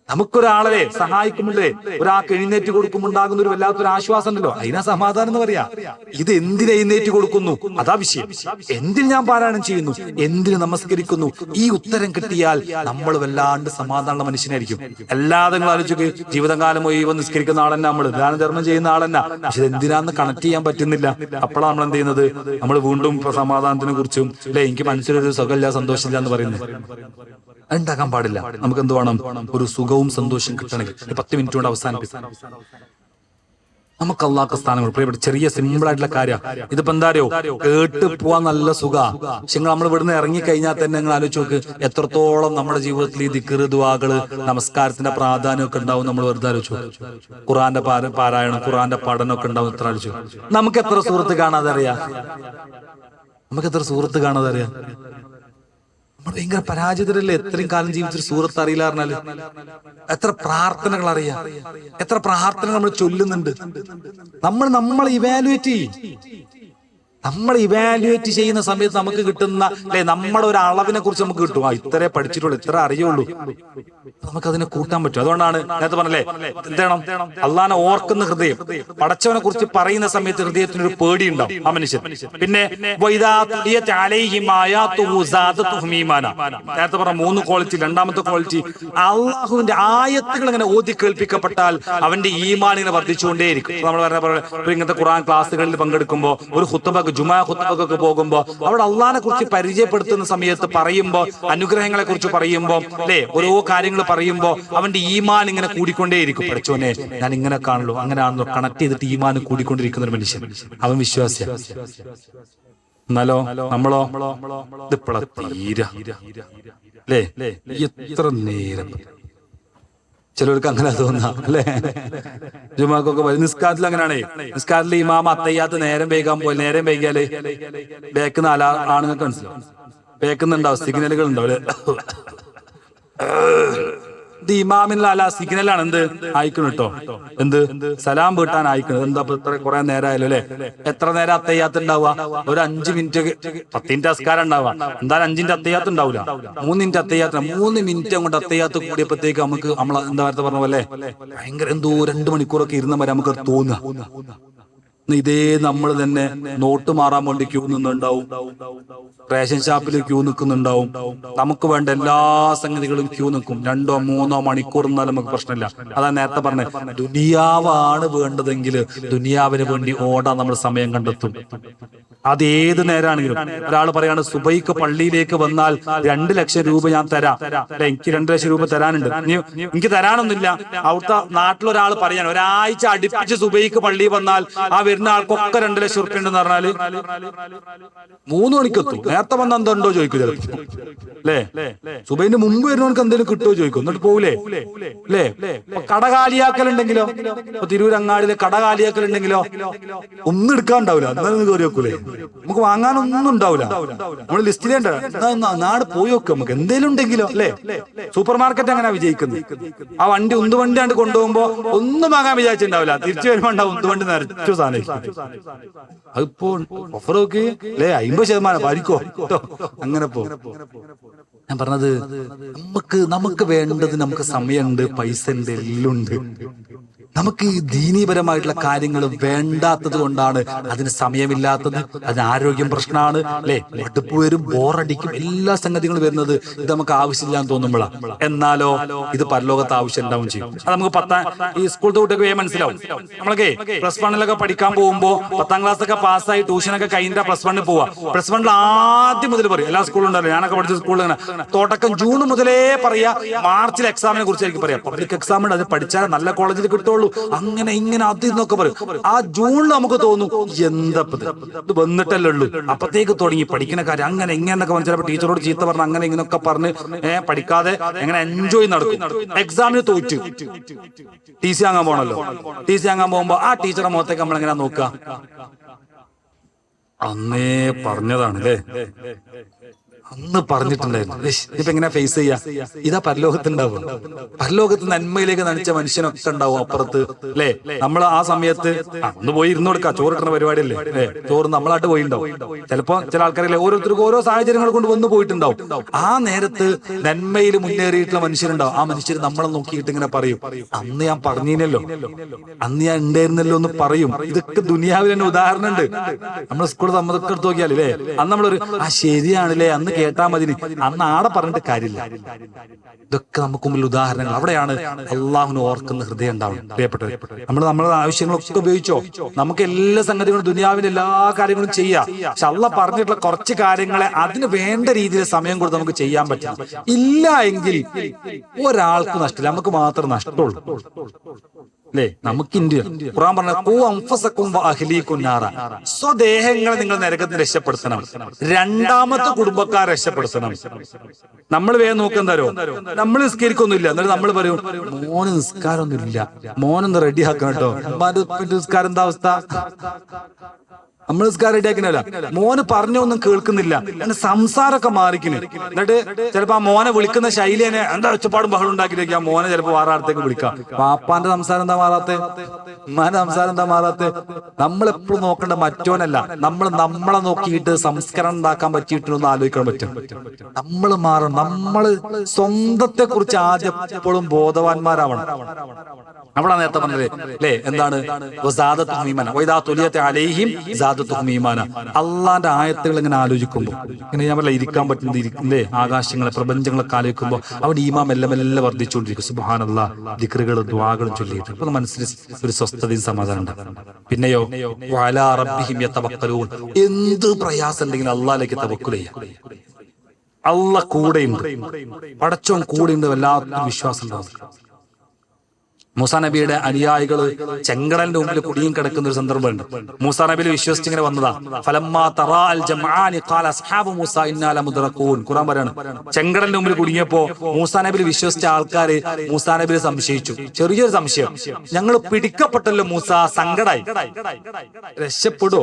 നമുക്കൊരാളെ സഹായിക്കുമ്പോഴേ ഒരാൾക്ക് എഴുന്നേറ്റ് കൊടുക്കുമ്പോൾ ഉണ്ടാകുന്ന ഒരു വല്ലാത്തൊരു ആശ്വാസം ഉണ്ടല്ലോ അതിനാ സമാധാനം എന്ന് പറയാ. ഇത് എന്തിന് എഴുന്നേറ്റ് കൊടുക്കുന്നു? അതാ വിഷയം. എന്തിന് ഞാൻ പാരായണം ചെയ്യുന്നു? എന്തിന് നമസ്കരിക്കുന്നു? ഈ ഉത്തരം കിട്ടിയാൽ നമ്മൾ വല്ലാണ്ട് സമാധാനമുള്ള മനുഷ്യനായിരിക്കും. അല്ലാതെ നിങ്ങൾ ആലോചിക്ക് ജീവിതകാലം മുഴുവൻ നിസ്കരിക്കുന്ന ആളെന്നെ നമ്മൾ ദാനധർമ്മം ചെയ്യുന്ന ആളെന്നെ. പക്ഷെ ഇത് എന്തിനാന്ന് കണക്ട് ചെയ്യാൻ പറ്റുന്നില്ല. അപ്പോഴാണ് നമ്മൾ എന്ത് ചെയ്യുന്നത്? നമ്മൾ വീണ്ടും സമാധാനത്തിനെ കുറിച്ചും അല്ലെ എനിക്ക് മനസ്സിലൊരു സുഖമില്ല സന്തോഷമില്ല എന്ന് പറയുന്നത്. ഉണ്ടാക്കാൻ പാടില്ല. നമുക്ക് എന്ത് വേണം? ഒരു സുഖവും സന്തോഷവും കിട്ടണമെങ്കിൽ. പത്ത് മിനിറ്റ് കൊണ്ട് അവസാനിപ്പിക്കാം. നമുക്ക് അള്ളാഹ് സ്ഥാനങ്ങൾ. പ്രിയപ്പെട്ട ചെറിയ സിമ്പിൾ ആയിട്ടുള്ള കാര്യം. ഇതിപ്പോ എന്താറിയോ കേട്ട് പോവാൻ നല്ല സുഖ. പക്ഷെ നമ്മൾ ഇവിടുന്ന് ഇറങ്ങി കഴിഞ്ഞാൽ തന്നെ നിങ്ങൾ ആലോചിച്ച് നോക്ക്. എത്രത്തോളം നമ്മുടെ ജീവിതത്തിൽ ഈ ദിക്കൃതുവാകൾ നമസ്കാരത്തിന്റെ പ്രാധാന്യം ഒക്കെ ഉണ്ടാവും നമ്മൾ വെറുതെ ആലോചിച്ചു ഖുറാന്റെ പാരായണം ഖുറാന്റെ പഠനം ഒക്കെ ഉണ്ടാവും എത്ര ആലോചിച്ചു നമുക്ക് എത്ര സുഹൃത്ത് കാണാതെ അറിയാം നമുക്ക് എത്ര സുഹൃത്ത് കാണാതെ അറിയാം നമ്മൾ ഭയങ്കര പരാജിതരല്ലേ? എത്രയും കാലം ജീവിച്ചൊരു സൂറത്ത് അറിയില്ല പറഞ്ഞാൽ. എത്ര പ്രാർത്ഥനകൾ അറിയാം. എത്ര പ്രാർത്ഥനകൾ നമ്മൾ ചൊല്ലുന്നുണ്ട്. നമ്മൾ നമ്മൾ ഇവാലുവേറ്റ് ചെയ്യും. നമ്മൾ ഇവാലുവേറ്റ് ചെയ്യുന്ന സമയത്ത് നമുക്ക് കിട്ടുന്ന അല്ലെ നമ്മുടെ ഒരു അളവിനെ കുറിച്ച് നമുക്ക് കിട്ടും. ആ ഇത്രേ പഠിച്ചിട്ടുള്ളൂ ഇത്ര അറിയുള്ളൂ. നമുക്ക് അതിനെ കൂട്ടാൻ പറ്റും. അതുകൊണ്ടാണ് നേരത്തെ പറഞ്ഞല്ലേ എന്താണ്? അള്ളാനെ ഓർക്കുന്ന ഹൃദയം. പടച്ചവനെ കുറിച്ച് പറയുന്ന സമയത്ത് ഹൃദയത്തിന് ഒരു പേടി ഉണ്ടാവും ആ മനുഷ്യൻ. പിന്നെ. നേരത്തെ പറഞ്ഞ മൂന്ന് ക്വാളിറ്റി രണ്ടാമത്തെ ക്വാളിറ്റി അള്ളാഹുവിന്റെ ആയത്തുകൾ ഇങ്ങനെ ഓതി കേൾപ്പിക്കപ്പെട്ടാൽ അവന്റെ ഈമാൻ ഇങ്ങനെ വർദ്ധിച്ചുകൊണ്ടേയിരിക്കും. നമ്മൾ പറഞ്ഞ പോലെ ഇങ്ങനത്തെ ഖുറാൻ ക്ലാസ്സുകളിൽ പങ്കെടുക്കുമ്പോൾ ഒരു ഹുത്തബക്ക് ജുമാ ഹുത്തബക്കൊക്കെ പോകുമ്പോൾ അവിടെ അള്ളഹാനെ കുറിച്ച് പരിചയപ്പെടുത്തുന്ന സമയത്ത് പറയുമ്പോൾ അനുഗ്രഹങ്ങളെ കുറിച്ച് പറയുമ്പോൾ അല്ലെ? ഓരോ കാര്യങ്ങൾ പറയുമ്പോൾ അവന്റെ ഈമാൻ ഇങ്ങനെ കൂടിക്കൊണ്ടേയിരിക്കും. പഠിച്ചോനെ ഞാൻ ഇങ്ങനെ കാണുള്ളൂ. അങ്ങനെയാണല്ലോ കണക്ട് ചെയ്തിട്ട് ഈമാൻ കൂടിക്കൊണ്ടിരിക്കുന്ന ഒരു മനുഷ്യൻ. അവൻ വിശ്വാസിയാണ് എന്നാലോ നമ്മളോ? ഇതിപ്പള തീര അല്ലേ? എത്ര നേരം. ചിലർക്ക് അങ്ങനെ തോന്നാം അല്ലേ? ജുമാക്കൊക്കെ വരും നിസ്കാരത്തിൽ അങ്ങനെയാണ്. നിസ്കാരത്തിൽ ഇമാമ അത്തയ്യാത്ത് നേരം വൈകാൻ പോയി. നേരം വൈകിയാൽ ബേക്ക് നാലാ ആണുങ്ങൾക്ക് മനസ്സിലാവും. ബേക്കുന്നുണ്ടാവും സിഗ്നലുകൾ ഉണ്ടാവും ഇത് ഇമാമിനുള്ള സിഗ്നലാണ്. എന്ത്? അയക്കണം കേട്ടോ എന്ത്? സലാം വീട്ടാൻ അയക്കണം എന്താ ഇത്ര കുറെ നേരമായാലും അല്ലെ? എത്ര നേരം അത്തയ്യാത്ത് ഉണ്ടാവുക ഒരു അഞ്ച് മിനിറ്റ് പത്തിന്റെ അസ്കാരം ഉണ്ടാവുക എന്തായാലും അഞ്ചിന്റെ അത്തയ്യാത്ത് ഉണ്ടാവില്ല മൂന്നിന്റെ അത്തയ്യാത്ത മൂന്ന് മിനിറ്റ് അങ്ങോട്ട് അത്തയ്യാത്ത് കൂടിയപ്പോഴത്തേക്ക് നമുക്ക് നമ്മൾ എന്താ നേരത്തെ പറഞ്ഞ പോലെ ഭയങ്കര എന്തോ രണ്ടു മണിക്കൂറൊക്കെ ഇരുന്ന വരെ നമുക്ക് തോന്നുക. ഇതേ നമ്മൾ തന്നെ നോട്ട് മാറാൻ വേണ്ടി ക്യൂ നിന്നുണ്ടാവും. റേഷൻ ഷാപ്പിൽ ക്യൂ നിൽക്കുന്നുണ്ടാവും നമുക്ക് വേണ്ട എല്ലാ സംഗതികളും ക്യൂ നിൽക്കും. രണ്ടോ മൂന്നോ മണിക്കൂർ എന്നാലും നമുക്ക് പ്രശ്നമില്ല. അതാ നേരത്തെ പറഞ്ഞത് ദുനിയാവാണ് വേണ്ടതെങ്കിൽ ദുനിയാവിന് വേണ്ടി ഓടാൻ നമ്മൾ സമയം കണ്ടെത്തും. അത് ഏത് നേരാണെങ്കിലും. ഒരാൾ പറയാണ് സുബൈക്ക് പള്ളിയിലേക്ക് വന്നാൽ രണ്ട് ലക്ഷം രൂപ ഞാൻ തരാം. അല്ലെ എനിക്ക് രണ്ട് ലക്ഷം രൂപ തരാനുണ്ട്. എനിക്ക് തരാനൊന്നുമില്ല. അവിടുത്തെ നാട്ടിലൊരാൾ പറയാൻ ഒരാഴ്ച അടുപ്പിച്ച് സുബൈക്ക് പള്ളിയിൽ വന്നാൽ ആ വരുന്ന ആൾക്കൊക്കെ രണ്ട് ലക്ഷം റുപ്യ ഉണ്ടെന്ന് പറഞ്ഞാൽ മൂന്ന് മണിക്കെത്തും. നേരത്തെ വന്ന എന്തുണ്ടോ ചോദിക്കും ചിലപ്പോ. അല്ലേ? സുബൈന്റെ മുമ്പ് വരുന്നവർക്ക് എന്തെങ്കിലും കിട്ടുമോ ചോദിക്കും. എന്നിട്ട് പോകൂലേ അല്ലേ? കടകാലിയാക്കൽ കട കാലിയാക്കലുണ്ടെങ്കിലോ? ഇപ്പൊ തിരൂരങ്ങാടിയിലെ കട കാലിയാക്കലുണ്ടെങ്കിലോ? ഒന്നും എടുക്കാൻ ഉണ്ടാവില്ല എന്നാലും കയറി വെക്കൂലേ? നമുക്ക് വാങ്ങാനൊന്നും ഉണ്ടാവില്ല. നമ്മൾ ലിസ്റ്റ് ചെയ്യണ്ട നാട് പോയി വെക്കും നമുക്ക്. എന്തെങ്കിലും ഉണ്ടെങ്കിലോ? അല്ലേ? സൂപ്പർ മാർക്കറ്റ് അങ്ങനെ വിജയിക്കുന്നത്. ആ വണ്ടി ഉന്തുവണ്ടിയാണ്ട് കൊണ്ടുപോകുമ്പോ ഒന്നും വാങ്ങാൻ വിചാരിച്ചിട്ടുണ്ടാവില്ല. തിരിച്ചു വരുമ്പോ ഉണ്ടാവും. ഉന്ത് വണ്ടി നിറച്ചു സാധനം. അതിപ്പോ ഓഫർ നോക്കി അല്ലേ അമ്പത് ശതമാനം പാലിക്കോ അങ്ങനെ പോ ഞാൻ പറഞ്ഞത് നമുക്ക് നമുക്ക് വേണ്ടത് നമുക്ക് സമയമുണ്ട് പൈസ ഉണ്ട് എല്ലാം ഉണ്ട്. നമുക്ക് ഈ ദീനീപരമായിട്ടുള്ള കാര്യങ്ങൾ വേണ്ടാത്തത് കൊണ്ടാണ്. അതിന് സമയമില്ലാത്തത് അതിന് ആരോഗ്യം പ്രശ്നമാണ്. അല്ലെ? മടുപ്പ് വരും ബോറടിക്കും എല്ലാ സംഗതികളും വരുന്നത് ഇത് നമുക്ക് ആവശ്യമില്ല എന്ന് തോന്നുമ്പോഴാണ് എന്നാലോ ഇത് പരലോകത്ത് ആവശ്യം ഉണ്ടാവും ചെയ്യും. അത് നമുക്ക് പത്താം ഈ സ്കൂൾ വേഗം മനസ്സിലാവും. നമ്മളൊക്കെ പ്ലസ് വണ്ണിലൊക്കെ പഠിക്കാൻ പോകുമ്പോ പത്താം ക്ലാസ് ഒക്കെ പാസ്സായി ട്യൂഷനൊക്കെ കഴിഞ്ഞിട്ട് പ്ലസ് വണ്ണിൽ പോവാ. പ്ലസ് വണ്ണിൽ ആദ്യം മുതൽ പറയും. എല്ലാ സ്കൂളിലും ഉണ്ടല്ലോ. ഞാനൊക്കെ പഠിച്ച സ്കൂളിൽ തുടക്കം ജൂൺ മുതലേ പറയാ. മാർച്ചിൽ എക്സാമിനെ കുറിച്ചായിരിക്കും പറയാം. പബ്ലിക് എക്സാമിന് അത് പഠിച്ചാൽ നല്ല കോളേജിൽ കിട്ടുള്ളൂ. അങ്ങനെ ഇങ്ങനെ അത് എന്നൊക്കെ പറയും. ആ ജൂണിൽ നമുക്ക് തോന്നും എന്തപ്പത് ഇത് വന്നിട്ടല്ലേ ഉള്ളൂ. അപ്പത്തേക്ക് തുടങ്ങി പഠിക്കുന്ന കാര്യം. അങ്ങനെ ഇങ്ങനെയൊക്കെ പറഞ്ഞു ചിലപ്പോൾ ടീച്ചറോട് ചീത്ത പറഞ്ഞു അങ്ങനെ ഇങ്ങനെയൊക്കെ പറഞ്ഞ് ഏഹ് പഠിക്കാതെ എങ്ങനെ എൻജോയ് നടക്കും. എക്സാമിന് തോറ്റു. ടി സി വാങ്ങാൻ പോണല്ലോ. ടി സി വാങ്ങാൻ പോകുമ്പോ ആ ടീച്ചറെ മുഖത്തേക്ക് നമ്മൾ എങ്ങനെ നോക്കുക? അന്നേ പറഞ്ഞതാണ് അല്ലേ അന്ന് പറഞ്ഞിട്ടുണ്ടായിരുന്നു. ഇപ്പൊ എങ്ങനെ ഫേസ് ചെയ്യാ? ഇതാ പരലോകത്തുണ്ടാവും. പരലോകത്ത് നന്മയിലേക്ക് നനച്ച മനുഷ്യനൊക്കെ ഉണ്ടാവും അപ്പുറത്ത്. അല്ലേ? നമ്മൾ ആ സമയത്ത് ഒന്ന് പോയി ഇരുന്ന് കൊടുക്കാം ചോറ് കിട്ടുന്ന പരിപാടിയല്ലേ? അല്ലേ ചോറ് നമ്മളായിട്ട് പോയിണ്ടാവും. ചിലപ്പോ ചില ആൾക്കാരില്ലേ ഓരോരുത്തർക്കും ഓരോ സാഹചര്യങ്ങൾ കൊണ്ട് വന്ന് പോയിട്ടുണ്ടാവും. ആ നേരത്ത് നന്മയിൽ മുന്നേറിയിട്ടുള്ള മനുഷ്യരുണ്ടാവും. ആ മനുഷ്യർ നമ്മളെ നോക്കിയിട്ട് ഇങ്ങനെ പറയും അന്ന് ഞാൻ പറഞ്ഞില്ലല്ലോ അന്ന് ഞാൻ ഉണ്ടായിരുന്നല്ലോ എന്ന് പറയും. ഇതൊക്കെ ദുനിയാവിൽ തന്നെ ഉദാഹരണം ഉണ്ട് നമ്മൾ സ്കൂളിൽ നമ്മളൊക്കെ എടുത്ത് നോക്കിയാലേ അന്ന് നമ്മളൊരു ആ ശരിയാണല്ലേ. അന്ന് കേട്ടാ മതി. അന്ന് ആടെ പറഞ്ഞിട്ട് കാര്യമില്ല. ഇതൊക്കെ നമുക്ക് മുമ്പിൽ ഉദാഹരണങ്ങൾ. അവിടെയാണ് അള്ളാഹുവിന് ഓർക്കുന്ന ഹൃദയം ഉണ്ടാവും പ്രിയപ്പെട്ടത് നമ്മൾ നമ്മുടെ ആവശ്യങ്ങളൊക്കെ ഉപയോഗിച്ചോ? നമുക്ക് എല്ലാ സംഗതികളും ദുനിയാവിന്റെ എല്ലാ കാര്യങ്ങളും ചെയ്യാം. പക്ഷെ അള്ള പറഞ്ഞിട്ടുള്ള കുറച്ച് കാര്യങ്ങളെ അതിന് വേണ്ട രീതിയിൽ സമയം കൊടുത്ത് നമുക്ക് ചെയ്യാൻ പറ്റില്ല. ഇല്ല എങ്കിൽ ഒരാൾക്ക് നഷ്ടമില്ല. നമുക്ക് മാത്രം നഷ്ടമുള്ളൂ. അല്ലേ നമുക്ക് ഇന്ത്യ. ഖുറാൻ പറഞ്ഞ കൂ അംഫസക്കും വ അഹ്ലീക്കും നാറ. സ്വദേഹങ്ങളെ നിങ്ങൾ നരകത്തിൽ രക്ഷപ്പെടുത്തണം. രണ്ടാമത്തെ കുടുംബക്കാർ രക്ഷപ്പെടുത്തണം. നമ്മൾ വേഗം നോക്കുന്നതരോ നമ്മൾ നിസ്കരിക്കൊന്നുമില്ല. എന്നിട്ട് നമ്മൾ പറയും മോന് നിസ്കാരമൊന്നുമില്ല. മോനൊന്ന് റെഡി ആക്കണം കേട്ടോ. നിസ്കാരം എന്താ അവസ്ഥ? നമ്മൾ നിസ്കാരം റെഡിയാക്കിനല്ല മോന് പറഞ്ഞൊന്നും കേൾക്കുന്നില്ല. അങ്ങനെ സംസാരമൊക്കെ മാറിക്കുന്നു എന്നിട്ട് ചിലപ്പോ ആ മോനെ വിളിക്കുന്ന ശൈലി തന്നെ എന്താ ഒച്ചപ്പാടും ബഹളം ഉണ്ടാക്കിയിട്ടേക്ക് ആ മോനെ ചിലപ്പോ വേറെ വിളിക്കാം. പാപ്പാന്റെ സംസാരം എന്താ മാറാത്തെ? ഉമ്മാന്റെ സംസാരം എന്താ മാറാത്തെ? നമ്മൾ എപ്പോഴും നോക്കേണ്ട മറ്റോനല്ല. നമ്മൾ നമ്മളെ നോക്കിയിട്ട് സംസ്കരണം ഉണ്ടാക്കാൻ പറ്റിയിട്ടൊന്ന് ആലോചിക്കാൻ പറ്റും. നമ്മൾ മാറണം. നമ്മൾ സ്വന്തത്തെ കുറിച്ച് ആദ്യം എപ്പോഴും ബോധവാന്മാരാവണം. നമ്മളാ നേരത്തെ പറഞ്ഞത് അല്ലേ? എന്താണ്? അലൈഹിം അള്ളാന്റെ ആയത്തുകൾ ഇങ്ങനെ ആലോചിക്കുമ്പോൾ ഇങ്ങനെ ഞാൻ പറഞ്ഞ ഇരിക്കാൻ പറ്റുന്നത് ഇരിക്കില്ലേ ആകാശങ്ങളെ പ്രപഞ്ചങ്ങളൊക്കെ ആലോചിക്കുമ്പോൾ അവിടെ ഈമാം എല്ലാം എല്ലാം വർദ്ധിച്ചുകൊണ്ടിരിക്കും. സുബാനല്ല ദിക്റുകളും ദ്വാകളും ചൊല്ലിയിട്ട്. അപ്പൊ മനസ്സിൽ ഒരു സ്വസ്ഥതയും സമാധാനം ഉണ്ടാകും. പിന്നെയോ. എന്ത് പ്രയാസം ഉണ്ടെങ്കിലും അള്ളാലേക്ക് തവക്കൽ ചെയ്യാം. അള്ള കൂടെയുണ്ട്. പടച്ചോൻ കൂടെയുണ്ട് വല്ലാത്തൊരു വിശ്വാസം ഉണ്ടാവും. മൂസാ നബിയുടെ അനുയായികൾ ചെങ്കടലിന്റെ മുമ്പിൽ കുടിയും കിടക്കുന്ന ഒരു സന്ദർഭമുണ്ട്. മൂസാ നബിയിൽ വിശ്വസിച്ച് ഇങ്ങനെ വന്നതാ ഫലമ്മാ അൽ ഖാല അസ്ഹാബു മൂസ ചെങ്കടലിന്റെ മുമ്പിൽ കുടുങ്ങിയപ്പോ മൂസാ നബിയിൽ വിശ്വസിച്ച ആൾക്കാര് മൂസാ നബിയെ സംശയിച്ചു. ചെറിയൊരു സംശയം ഞങ്ങൾ പിടിക്കപ്പെട്ടല്ലോ മൂസ സങ്കടായി. രക്ഷപ്പെടോ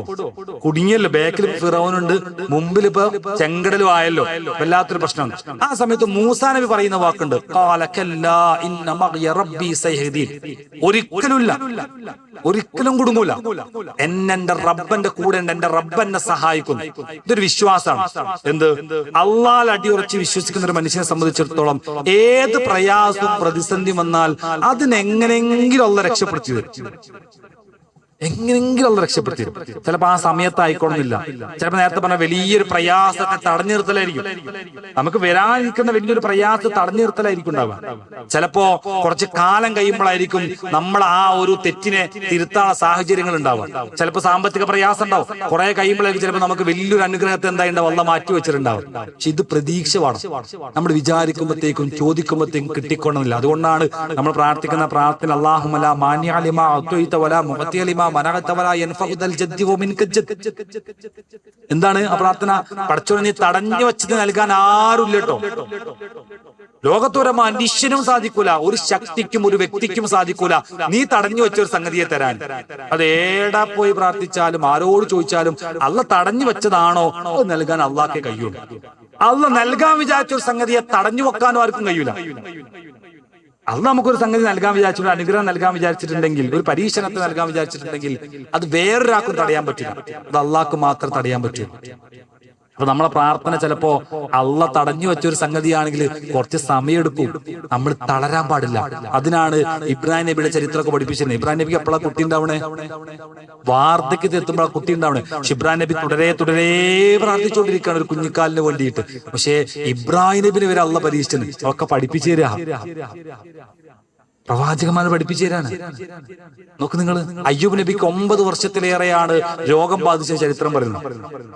കുടുങ്ങിയല്ലോ ബാക്കിൽ ഫിറോനുണ്ട് മുമ്പിൽ ഇപ്പൊ ചെങ്കടലും ആയല്ലോ. വല്ലാത്തൊരു പ്രശ്നമാണ്. ആ സമയത്ത് മൂസാ നബി പറയുന്ന വാക്കുണ്ട് "ഖാല കല്ലാ ഇന്ന റബ്ബി സയഹ്ദീൻ." ഒരിക്കലുമില്ല ഒരിക്കലും കുടുങ്ങൂല. എന്നെ റബ്ബന്റെ കൂടെ എന്റെ റബ്ബെന്നെ സഹായിക്കുന്നു. ഇതൊരു വിശ്വാസമാണ്. എന്ത്? അള്ളാൽ അടിയുറച്ച് വിശ്വസിക്കുന്ന ഒരു മനുഷ്യനെ സംബന്ധിച്ചിടത്തോളം ഏത് പ്രയാസവും പ്രതിസന്ധി വന്നാൽ അതിനെങ്ങനെങ്കിലും ഉള്ള രക്ഷപ്പെടുത്തി തരും എങ്ങനെങ്കിലും അത് രക്ഷപ്പെടുത്തി ചിലപ്പോ ആ സമയത്ത് ചിലപ്പോൾ ചിലപ്പോ നേരത്തെ പറഞ്ഞ വലിയൊരു പ്രയാസത്തെ തടഞ്ഞു നിർത്തലായിരിക്കും നമുക്ക് വരാനിരിക്കുന്ന വലിയൊരു പ്രയാസത്തെ തടഞ്ഞു നിർത്തലായിരിക്കും ഉണ്ടാവുക. ചിലപ്പോ കുറച്ച് കാലം കഴിയുമ്പോഴായിരിക്കും നമ്മൾ ആ ഒരു തെറ്റിനെ തിരുത്താനുള്ള സാഹചര്യങ്ങൾ ഉണ്ടാവുക. ചിലപ്പോ സാമ്പത്തിക പ്രയാസം ഉണ്ടാവും. കുറെ കഴിയുമ്പോഴായിരിക്കും ചിലപ്പോ നമുക്ക് വലിയൊരു അനുഗ്രഹത്തെ എന്തായിട്ടുണ്ടാവും വല്ല മാറ്റി വെച്ചിട്ടുണ്ടാവും. പക്ഷെ ഇത് പ്രതീക്ഷ വേണം. നമ്മൾ വിചാരിക്കുമ്പോഴത്തേക്കും ചോദിക്കുമ്പോഴത്തേക്കും കിട്ടിക്കൊള്ളുന്നില്ല അതുകൊണ്ടാണ് നമ്മൾ പ്രാർത്ഥിക്കുന്ന പ്രാർത്ഥന അള്ളാഹുമല മാന്യാലിമ അദ്വൈത വല എന്താണ് ആ പ്രാർത്ഥന? പടച്ചോനെ നീ തടഞ്ഞു വെച്ചത് നൽകാൻ ആരുമില്ല കേട്ടോ. ലോകത്തൊരു മനുഷ്യനും സാധിക്കൂല ഒരു ശക്തിക്കും ഒരു വ്യക്തിക്കും സാധിക്കൂല. നീ തടഞ്ഞു വെച്ച ഒരു സംഗതിയെ തരാൻ. അത് ഏടാ പോയി പ്രാർത്ഥിച്ചാലും ആരോട് ചോദിച്ചാലും അള്ള തടഞ്ഞു വെച്ചതാണോ? അത് നൽകാൻ അള്ളാക്കെ കഴിയൂ അള്ള നൽകാൻ വിചാരിച്ച ഒരു സംഗതിയെ തടഞ്ഞു വെക്കാനോ ആർക്കും കഴിയൂല. അത് നമുക്കൊരു സംഗതി നൽകാൻ വിചാരിച്ചിട്ടുണ്ട് അനുഗ്രഹം നൽകാൻ വിചാരിച്ചിട്ടുണ്ടെങ്കിൽ ഒരു പരീക്ഷണത്തിന് നൽകാൻ വിചാരിച്ചിട്ടുണ്ടെങ്കിൽ അത് വേറൊരാൾക്കും തടയാൻ പറ്റില്ല. അത് അള്ളാഹ്ക്ക് മാത്രം തടയാൻ പറ്റും അപ്പൊ നമ്മളെ പ്രാർത്ഥന ചിലപ്പോ അള്ള തടഞ്ഞു വെച്ച ഒരു സംഗതിയാണെങ്കിൽ കുറച്ച് സമയമെടുക്കും നമ്മൾ തളരാൻ പാടില്ല. അതിനാണ് ഇബ്രാഹിം നബിയുടെ ചരിത്രമൊക്കെ പഠിപ്പിച്ചിരുന്നത്. ഇബ്രാഹിം നബിക്ക് എപ്പോഴാ കുട്ടി ഉണ്ടാവണേ? വാർദ്ധക്യത്തിൽ എത്തുമ്പോൾ കുട്ടി ഉണ്ടാവണേ. പക്ഷെ ഇബ്രാഹിം നബി തുടരെ തുടരെ പ്രാർത്ഥിച്ചുകൊണ്ടിരിക്കുകയാണ് ഒരു കുഞ്ഞിക്കാലിന് വേണ്ടിയിട്ട്. പക്ഷേ ഇബ്രാഹിം നബിനെ വരെ അള്ള പരീക്ഷിച്ചത് ഒക്കെ പഠിപ്പിച്ചു തരാ പ്രവാചകന്മാരെ പഠിപ്പിച്ചു തരാണ് നോക്ക് നിങ്ങൾ അയ്യൂബ് നബിക്ക് ഒമ്പത് വർഷത്തിലേറെയാണ് രോഗം ബാധിച്ച ചരിത്രം പറയുന്നത്.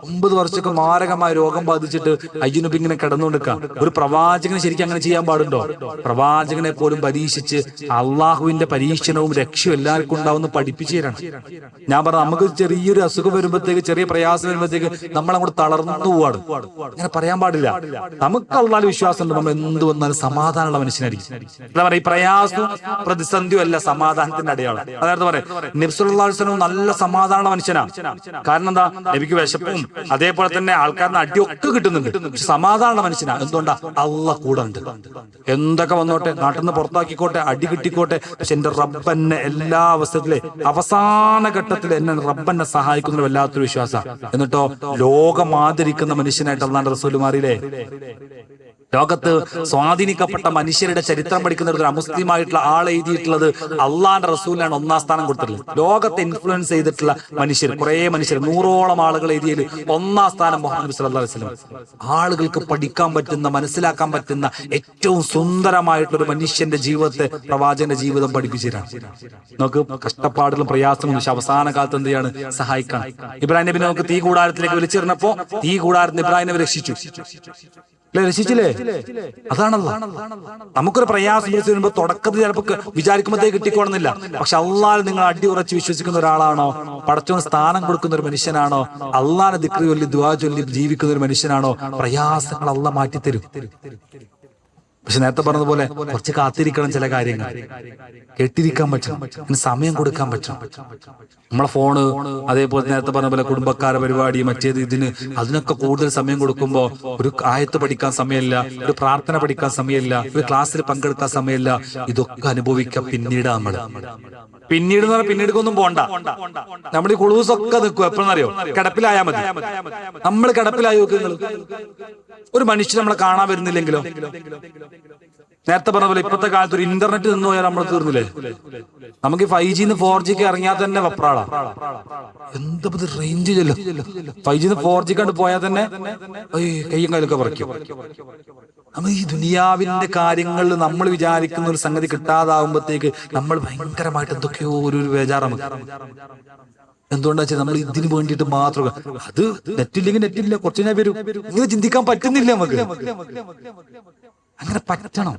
ഒമ്പത് വർഷമൊക്കെ മാരകമായ രോഗം ബാധിച്ചിട്ട് അയ്യൂ നബി ഇങ്ങനെ കിടന്നുകൊടുക്കാം ഒരു പ്രവാചകനെ ശരിക്കും അങ്ങനെ ചെയ്യാൻ പാടുണ്ടോ? പ്രവാചകനെ പോലും പരീക്ഷിച്ച് അള്ളാഹുവിന്റെ പരീക്ഷണവും രക്ഷയും എല്ലാവർക്കും ഉണ്ടാവുന്ന പഠിപ്പിച്ചു തരാണ് ഞാൻ പറഞ്ഞു നമുക്ക് ചെറിയൊരു അസുഖം വരുമ്പോഴത്തേക്ക് ചെറിയ പ്രയാസം വരുമ്പോഴത്തേക്ക് നമ്മൾ അങ്ങോട്ട് തളർന്നു പോവാണ്. അങ്ങനെ പറയാൻ പാടില്ല. നമുക്ക് അള്ളാഹ് വിശ്വാസം ഉണ്ട് നമ്മൾ എന്ത് വന്നാലും സമാധാനമുള്ള മനുഷ്യനായിരിക്കും. എന്താ പറയുക ഈ പ്രയാസവും പ്രതിസന്ധിയും അല്ല സമാധാനത്തിന്റെ അടയാളം. അതായത് പറയാം നബ്സുല്ലാസ്ലം നല്ല സമാധാന മനുഷ്യനാണ്. കാരണം എന്താ? എനിക്ക് വിശപ്പും അതേപോലെ തന്നെ ആൾക്കാരുടെ അടിയൊക്കെ കിട്ടുന്നുണ്ട്. സമാധാന മനുഷ്യനാണ്. എന്തുകൊണ്ടാ? അള്ള കൂടെ ഉണ്ട്. എന്തൊക്കെ വന്നോട്ടെ നാട്ടിൽ നിന്ന് പുറത്താക്കിക്കോട്ടെ അടി കിട്ടിക്കോട്ടെ പക്ഷെ എന്റെ റബ്ബന്നെ എല്ലാ അവസരത്തിലെ അവസാന ഘട്ടത്തിൽ എന്നെ റബ്ബന്നെ സഹായിക്കുന്ന വല്ലാത്തൊരു വിശ്വാസ എന്നിട്ടോ ലോകം ആദരിക്കുന്ന മനുഷ്യനായിട്ട് അള്ളാന്റെ റസൂൽ മാറിയില്ലേ? ലോകത്ത് സ്വാധീനിക്കപ്പെട്ട മനുഷ്യരുടെ ചരിത്രം പഠിക്കുന്ന ഒരു അമുസ്ലിമായിട്ടുള്ള ആൾ എഴുതിയിട്ടുള്ളത് അള്ളാന്റെ റസൂലിനാണ് ഒന്നാം സ്ഥാനം കൊടുത്തിട്ടുള്ളത്. ലോകത്തെ ഇൻഫ്ലുവൻസ് ചെയ്തിട്ടുള്ള മനുഷ്യർ കുറേ മനുഷ്യർ നൂറോളം ആളുകൾ എഴുതിയതിൽ ഒന്നാം സ്ഥാനം മുഹമ്മദ് അലൈഹി വസല്ലം. ആളുകൾക്ക് പഠിക്കാൻ പറ്റുന്ന മനസ്സിലാക്കാൻ പറ്റുന്ന ഏറ്റവും സുന്ദരമായിട്ടുള്ള ഒരു മനുഷ്യന്റെ ജീവിതത്തെ പ്രവാചകന്റെ ജീവിതം പഠിപ്പിച്ചിരാണ് നമുക്ക് കഷ്ടപ്പാടുകളും പ്രയാസങ്ങളും പക്ഷെ അവസാന കാലത്ത് എന്ത് ചെയ്യാണ്? സഹായിക്കാൻ ഇബ്രാഹിം നബി നമുക്ക് തീ കൂടാരത്തിലേക്ക് വിളിച്ചിരുന്നപ്പോ തീ കൂടാരത്തിന് ഇബ്രാഹിം നബി രക്ഷിച്ചു. അല്ലെ രക്ഷിച്ചില്ലേ അതാണല്ലോ. നമുക്കൊരു പ്രയാസം വിളിച്ചു വരുമ്പോ തുടക്കത്തിൽ ചിലപ്പോ വിചാരിക്കുമ്പോഴത്തേ കിട്ടിക്കോണമെന്നില്ല പക്ഷെ അള്ളാൽ നിങ്ങൾ അടി ഉറച്ച് വിശ്വസിക്കുന്ന ഒരാളാണോ? പടച്ചോന് സ്ഥാനം കൊടുക്കുന്ന ഒരു മനുഷ്യനാണോ? അള്ളാനെ ദിക്രി ചൊല്ലി ദ്വാ ചൊല്ലി ജീവിക്കുന്ന ഒരു മനുഷ്യനാണോ? പ്രയാസങ്ങൾ അള്ള മാറ്റിത്തരും. പക്ഷെ നേരത്തെ പറഞ്ഞതുപോലെ കുറച്ച് കാത്തിരിക്കണം ചില കാര്യങ്ങൾ. കെട്ടിരിക്കാൻ പറ്റണം. സമയം കൊടുക്കാൻ പറ്റണം. നമ്മളെ ഫോണ് അതേപോലെ നേരത്തെ പറഞ്ഞ പോലെ കുടുംബക്കാര പരിപാടി മറ്റേത് ഇതിന് അതിനൊക്കെ കൂടുതൽ സമയം കൊടുക്കുമ്പോൾ ഒരു ആയത്ത് പഠിക്കാൻ സമയമില്ല ഒരു പ്രാർത്ഥന പഠിക്കാൻ സമയമില്ല ഒരു ക്ലാസ്സിൽ പങ്കെടുക്കാൻ സമയമില്ല. ഇതൊക്കെ അനുഭവിക്കാം പിന്നീട് നമ്മൾ പിന്നീട് പിന്നീട് ഒന്നും പോണ്ട. നമ്മൾ ഈ കുളൂസ് ഒക്കെ നിൽക്കും. എപ്പോഴെന്നറിയോ? കിടപ്പിലായാ മതി. നമ്മൾ കിടപ്പിലായി നോക്ക് നിങ്ങൾ. ഒരു മനുഷ്യൻ നമ്മളെ കാണാൻ വരുന്നില്ലെങ്കിലോ? നേരത്തെ പറഞ്ഞ പോലെ ഇപ്പോഴത്തെ കാലത്ത് ഒരു ഇന്റർനെറ്റ് നിന്ന് പോയാൽ നമ്മൾ തീർന്നില്ലേ? നമുക്ക് ഫൈവ് ജിന്ന് ഫോർ ജിക്ക് ഇറങ്ങിയാൽ തന്നെ വപ്രാളാ. എന്താ റേഞ്ച് ചെല്ലോ ഫൈവ് ജിന്ന് ഫോർ ജി കണ്ട് പോയാൽ തന്നെ കയ്യും കാലൊക്കെ പറിക്കും. നമ്മൾ ഈ ദുനിയാവിന്റെ കാര്യങ്ങളിൽ നമ്മൾ വിചാരിക്കുന്ന ഒരു സംഗതി കിട്ടാതാവുമ്പോഴത്തേക്ക് നമ്മൾ ഭയങ്കരമായിട്ട് എന്തൊക്കെയോ ഒരു ബേജാറ് എന്തുകൊണ്ടാ വെച്ചാൽ നമ്മൾ ഇതിന് വേണ്ടിട്ട് മാത്രം അത് നെറ്റില്ലെങ്കിൽ നെറ്റില്ല കുറച്ച് ഞാൻ വരും. ഇങ്ങനെ ചിന്തിക്കാൻ പറ്റുന്നില്ല നമുക്ക്. അങ്ങനെ പറ്റണം.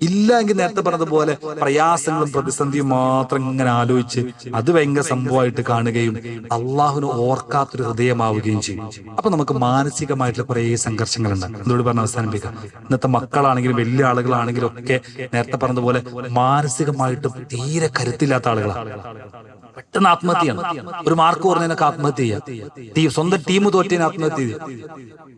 ഇല്ല എങ്കിൽ നേരത്തെ പറഞ്ഞതുപോലെ പ്രയാസങ്ങളും പ്രതിസന്ധിയും മാത്രം ഇങ്ങനെ ആലോചിച്ച് അത് ഭയങ്കര സംഭവമായിട്ട് കാണുകയും അള്ളാഹുവിന് ഓർക്കാത്തൊരു ഹൃദയമാവുകയും ചെയ്യും. അപ്പൊ നമുക്ക് മാനസികമായിട്ടുള്ള കുറെ സംഘർഷങ്ങളുണ്ട്. എന്നോട് പറഞ്ഞ അവസാനിപ്പിക്കാം. ഇന്നത്തെ മക്കളാണെങ്കിലും വലിയ ആളുകളാണെങ്കിലും ഒക്കെ നേരത്തെ പറഞ്ഞതുപോലെ മാനസികമായിട്ട് തീരെ കരുത്തില്ലാത്ത ആളുകളാണ്. പെട്ടെന്ന് ആത്മഹത്യയാണ് ഒരു മാർക്ക് കുറഞ്ഞതിനൊക്കെ ആത്മഹത്യ ചെയ്യാം. ടീം സ്വന്തം ടീം തോറ്റതിന് ആത്മഹത്യ ചെയ്തു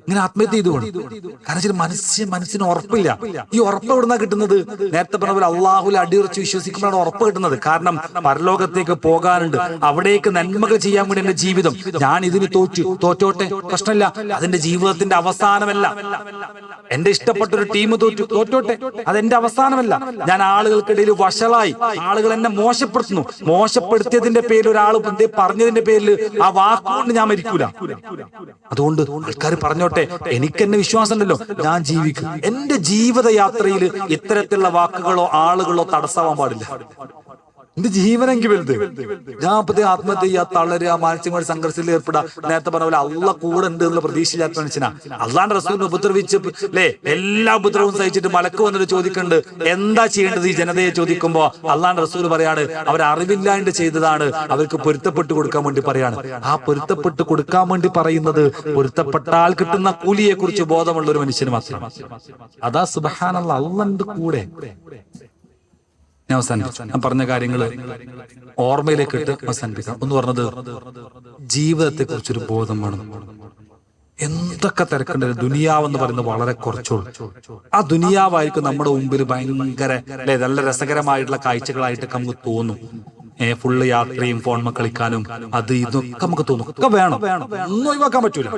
ഇങ്ങനെ ആത്മഹത്യ ചെയ്തുകൊണ്ട് കാരണം വെച്ചാൽ മനസ്സിന് മനസ്സിന് ഉറപ്പില്ല. ഈ ഉറപ്പ് എവിടുന്നാ കിട്ടുന്നത്? നേരത്തെ പറഞ്ഞ പോലെ അള്ളാഹുൽ അടിയുറച്ച് വിശ്വസിക്കുമ്പോഴാണ് ഉറപ്പ് കിട്ടുന്നത്. കാരണം പരലോകത്തേക്ക് പോകാനുണ്ട്. അവിടേക്ക് നന്മകൾ ചെയ്യാൻ വേണ്ടി എന്റെ ജീവിതം. ഞാൻ ഇതിന് തോറ്റു. തോറ്റോട്ടെ? പ്രശ്നമില്ല. അതിന്റെ ജീവിതത്തിന്റെ അവസാനമല്ല. എന്റെ ഇഷ്ടപ്പെട്ട ഒരു ടീം തോറ്റു. തോറ്റോട്ടെ? അതെന്റെ അവസാനമല്ല. ഞാൻ ആളുകൾക്കിടയിൽ വഷളായി. ആളുകൾ എന്നെ മോശപ്പെടുത്തുന്നു. മോശപ്പെടുത്തിയതിന്റെ പേരിൽ ഒരാൾ പറഞ്ഞതിന്റെ പേരിൽ ആ വാക്കുകൊണ്ട് ഞാൻ മരിക്കൂല. അതുകൊണ്ട് ആൾക്കാർ പറഞ്ഞോട്ടെ എനിക്ക് എന്നെ വിശ്വാസം ഉണ്ടല്ലോ ഞാൻ ജീവിക്കും. എന്റെ ജീവിതയാത്രയിൽ ഇത്തരത്തിലുള്ള വാക്കുകളോ ആളുകളോ തടസ്സമാവാൻ പാടില്ല. എന്റെ ജീവനെങ്കിൽ വലുത്. ഞാൻ അപ്പത്തെ ആത്മഹത്യ ചെയ്യാ തളരുക മാനസികമായ സംഘർഷത്തിൽ ഏർപ്പെടാ. നേരത്തെ പറഞ്ഞ പോലെ അള്ള കൂടെ ഉണ്ട് എന്നുള്ള പ്രതീക്ഷയില്ലാത്ത മനുഷ്യനാ. അള്ളാന്റെ റസൂലിനെ ഉപദ്രവിച്ച് അല്ലേ എല്ലാ ഉപദ്രവവും സഹിച്ചിട്ട് മലക്ക് വന്നിട്ട് ചോദിക്കുന്നുണ്ട് എന്താ ചെയ്യേണ്ടത് ഈ ജനതയെ ചോദിക്കുമ്പോ? അള്ളാന്റെ റസൂൽ പറയാണ് അവർ അറിവില്ലാണ്ട് ചെയ്തതാണ്. അവർക്ക് പൊരുത്തപ്പെട്ട് കൊടുക്കാൻ വേണ്ടി പറയാണ്. ആ പൊരുത്തപ്പെട്ട് കൊടുക്കാൻ വേണ്ടി പറയുന്നത് പൊരുത്തപ്പെട്ടാൽ കിട്ടുന്ന കൂലിയെ കുറിച്ച് ബോധമുള്ള ഒരു മനുഷ്യന് മാത്രം. അതാ സുബഹാനുള്ള അള്ളന്റെ കൂടെ. ഞാൻ അവസാനിപ്പിച്ചു ഞാൻ പറഞ്ഞ കാര്യങ്ങൾ ഓർമ്മയിലേക്ക് ഇട്ട് അവസാനിപ്പിക്കാം. എന്ന് പറഞ്ഞത് ജീവിതത്തെ കുറിച്ചൊരു ബോധം വേണം എന്തൊക്കെ തിരക്കുണ്ടെങ്കിലും ദുനിയാവ് എന്ന് പറയുന്നത് വളരെ കുറച്ചുള്ളൂ. ആ ദുനിയാവായിരിക്കും നമ്മുടെ മുമ്പിൽ ഭയങ്കര അല്ലെ നല്ല രസകരമായിട്ടുള്ള കാഴ്ചകളായിട്ട് നമുക്ക് തോന്നും. ഫുള്ള് യാത്രയും ഫോൺ കളിക്കാനും അത് ഇതൊക്കെ നമുക്ക് തോന്നും. ഒക്കെ വേണം. ഒന്നും ഒഴിവാക്കാൻ പറ്റൂല.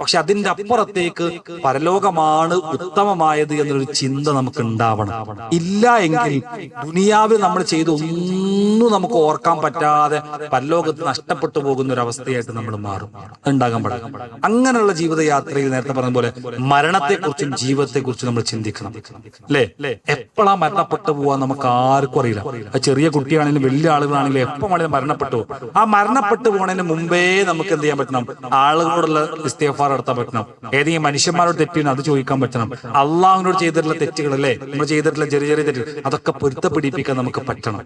പക്ഷെ അതിന്റെ അപ്പുറത്തേക്ക് പരലോകമാണ് ഉത്തമമായത് എന്നൊരു ചിന്ത നമുക്ക് ഉണ്ടാവണം ഇല്ല എങ്കിൽ ദുനിയാവിൽ നമ്മൾ ചെയ്ത ഒന്നും നമുക്ക് ഓർക്കാൻ പറ്റാതെ പരലോകത്ത് നഷ്ടപ്പെട്ടു പോകുന്ന ഒരു അവസ്ഥയായിട്ട് നമ്മൾ മാറും. ഉണ്ടാകാൻ പാടില്ല. അങ്ങനെയുള്ള ജീവിതയാത്രയിൽ നേരത്തെ പറഞ്ഞ പോലെ മരണത്തെ കുറിച്ചും ജീവിതത്തെ ജീവിതത്തെക്കുറിച്ചും നമ്മൾ ചിന്തിക്കണം. അല്ലേ? എപ്പോഴാ മരണപ്പെട്ടു പോവാൻ നമുക്ക് ആർക്കും അറിയില്ല. ചെറിയ കുട്ടിയാണെങ്കിലും വലിയ ആളുകളാണെങ്കിലും ആളുകളാണെങ്കിലും എപ്പോ വേണേലും മരണപ്പെട്ടു. ആ മരണപ്പെട്ടു പോണതിന് മുമ്പേ നമുക്ക് എന്ത് ചെയ്യാൻ പറ്റണം? ആളുകളോടുള്ള ഇസ്തേഫാർ നടത്താൻ പറ്റണം. ഏതെങ്കിലും മനുഷ്യന്മാരോട് തെറ്റിന് അത് ചോദിക്കാൻ പറ്റണം. അള്ളാഹുവിനോട് ചെയ്തിട്ടുള്ള തെറ്റുകൾ അല്ലേ നമ്മൾ ചെയ്തിട്ടുള്ള ചെറിയ ചെറിയ തെറ്റുകൾ അതൊക്കെ പൊരുത്തപ്പെടിപ്പിക്കാൻ നമുക്ക് പറ്റണം.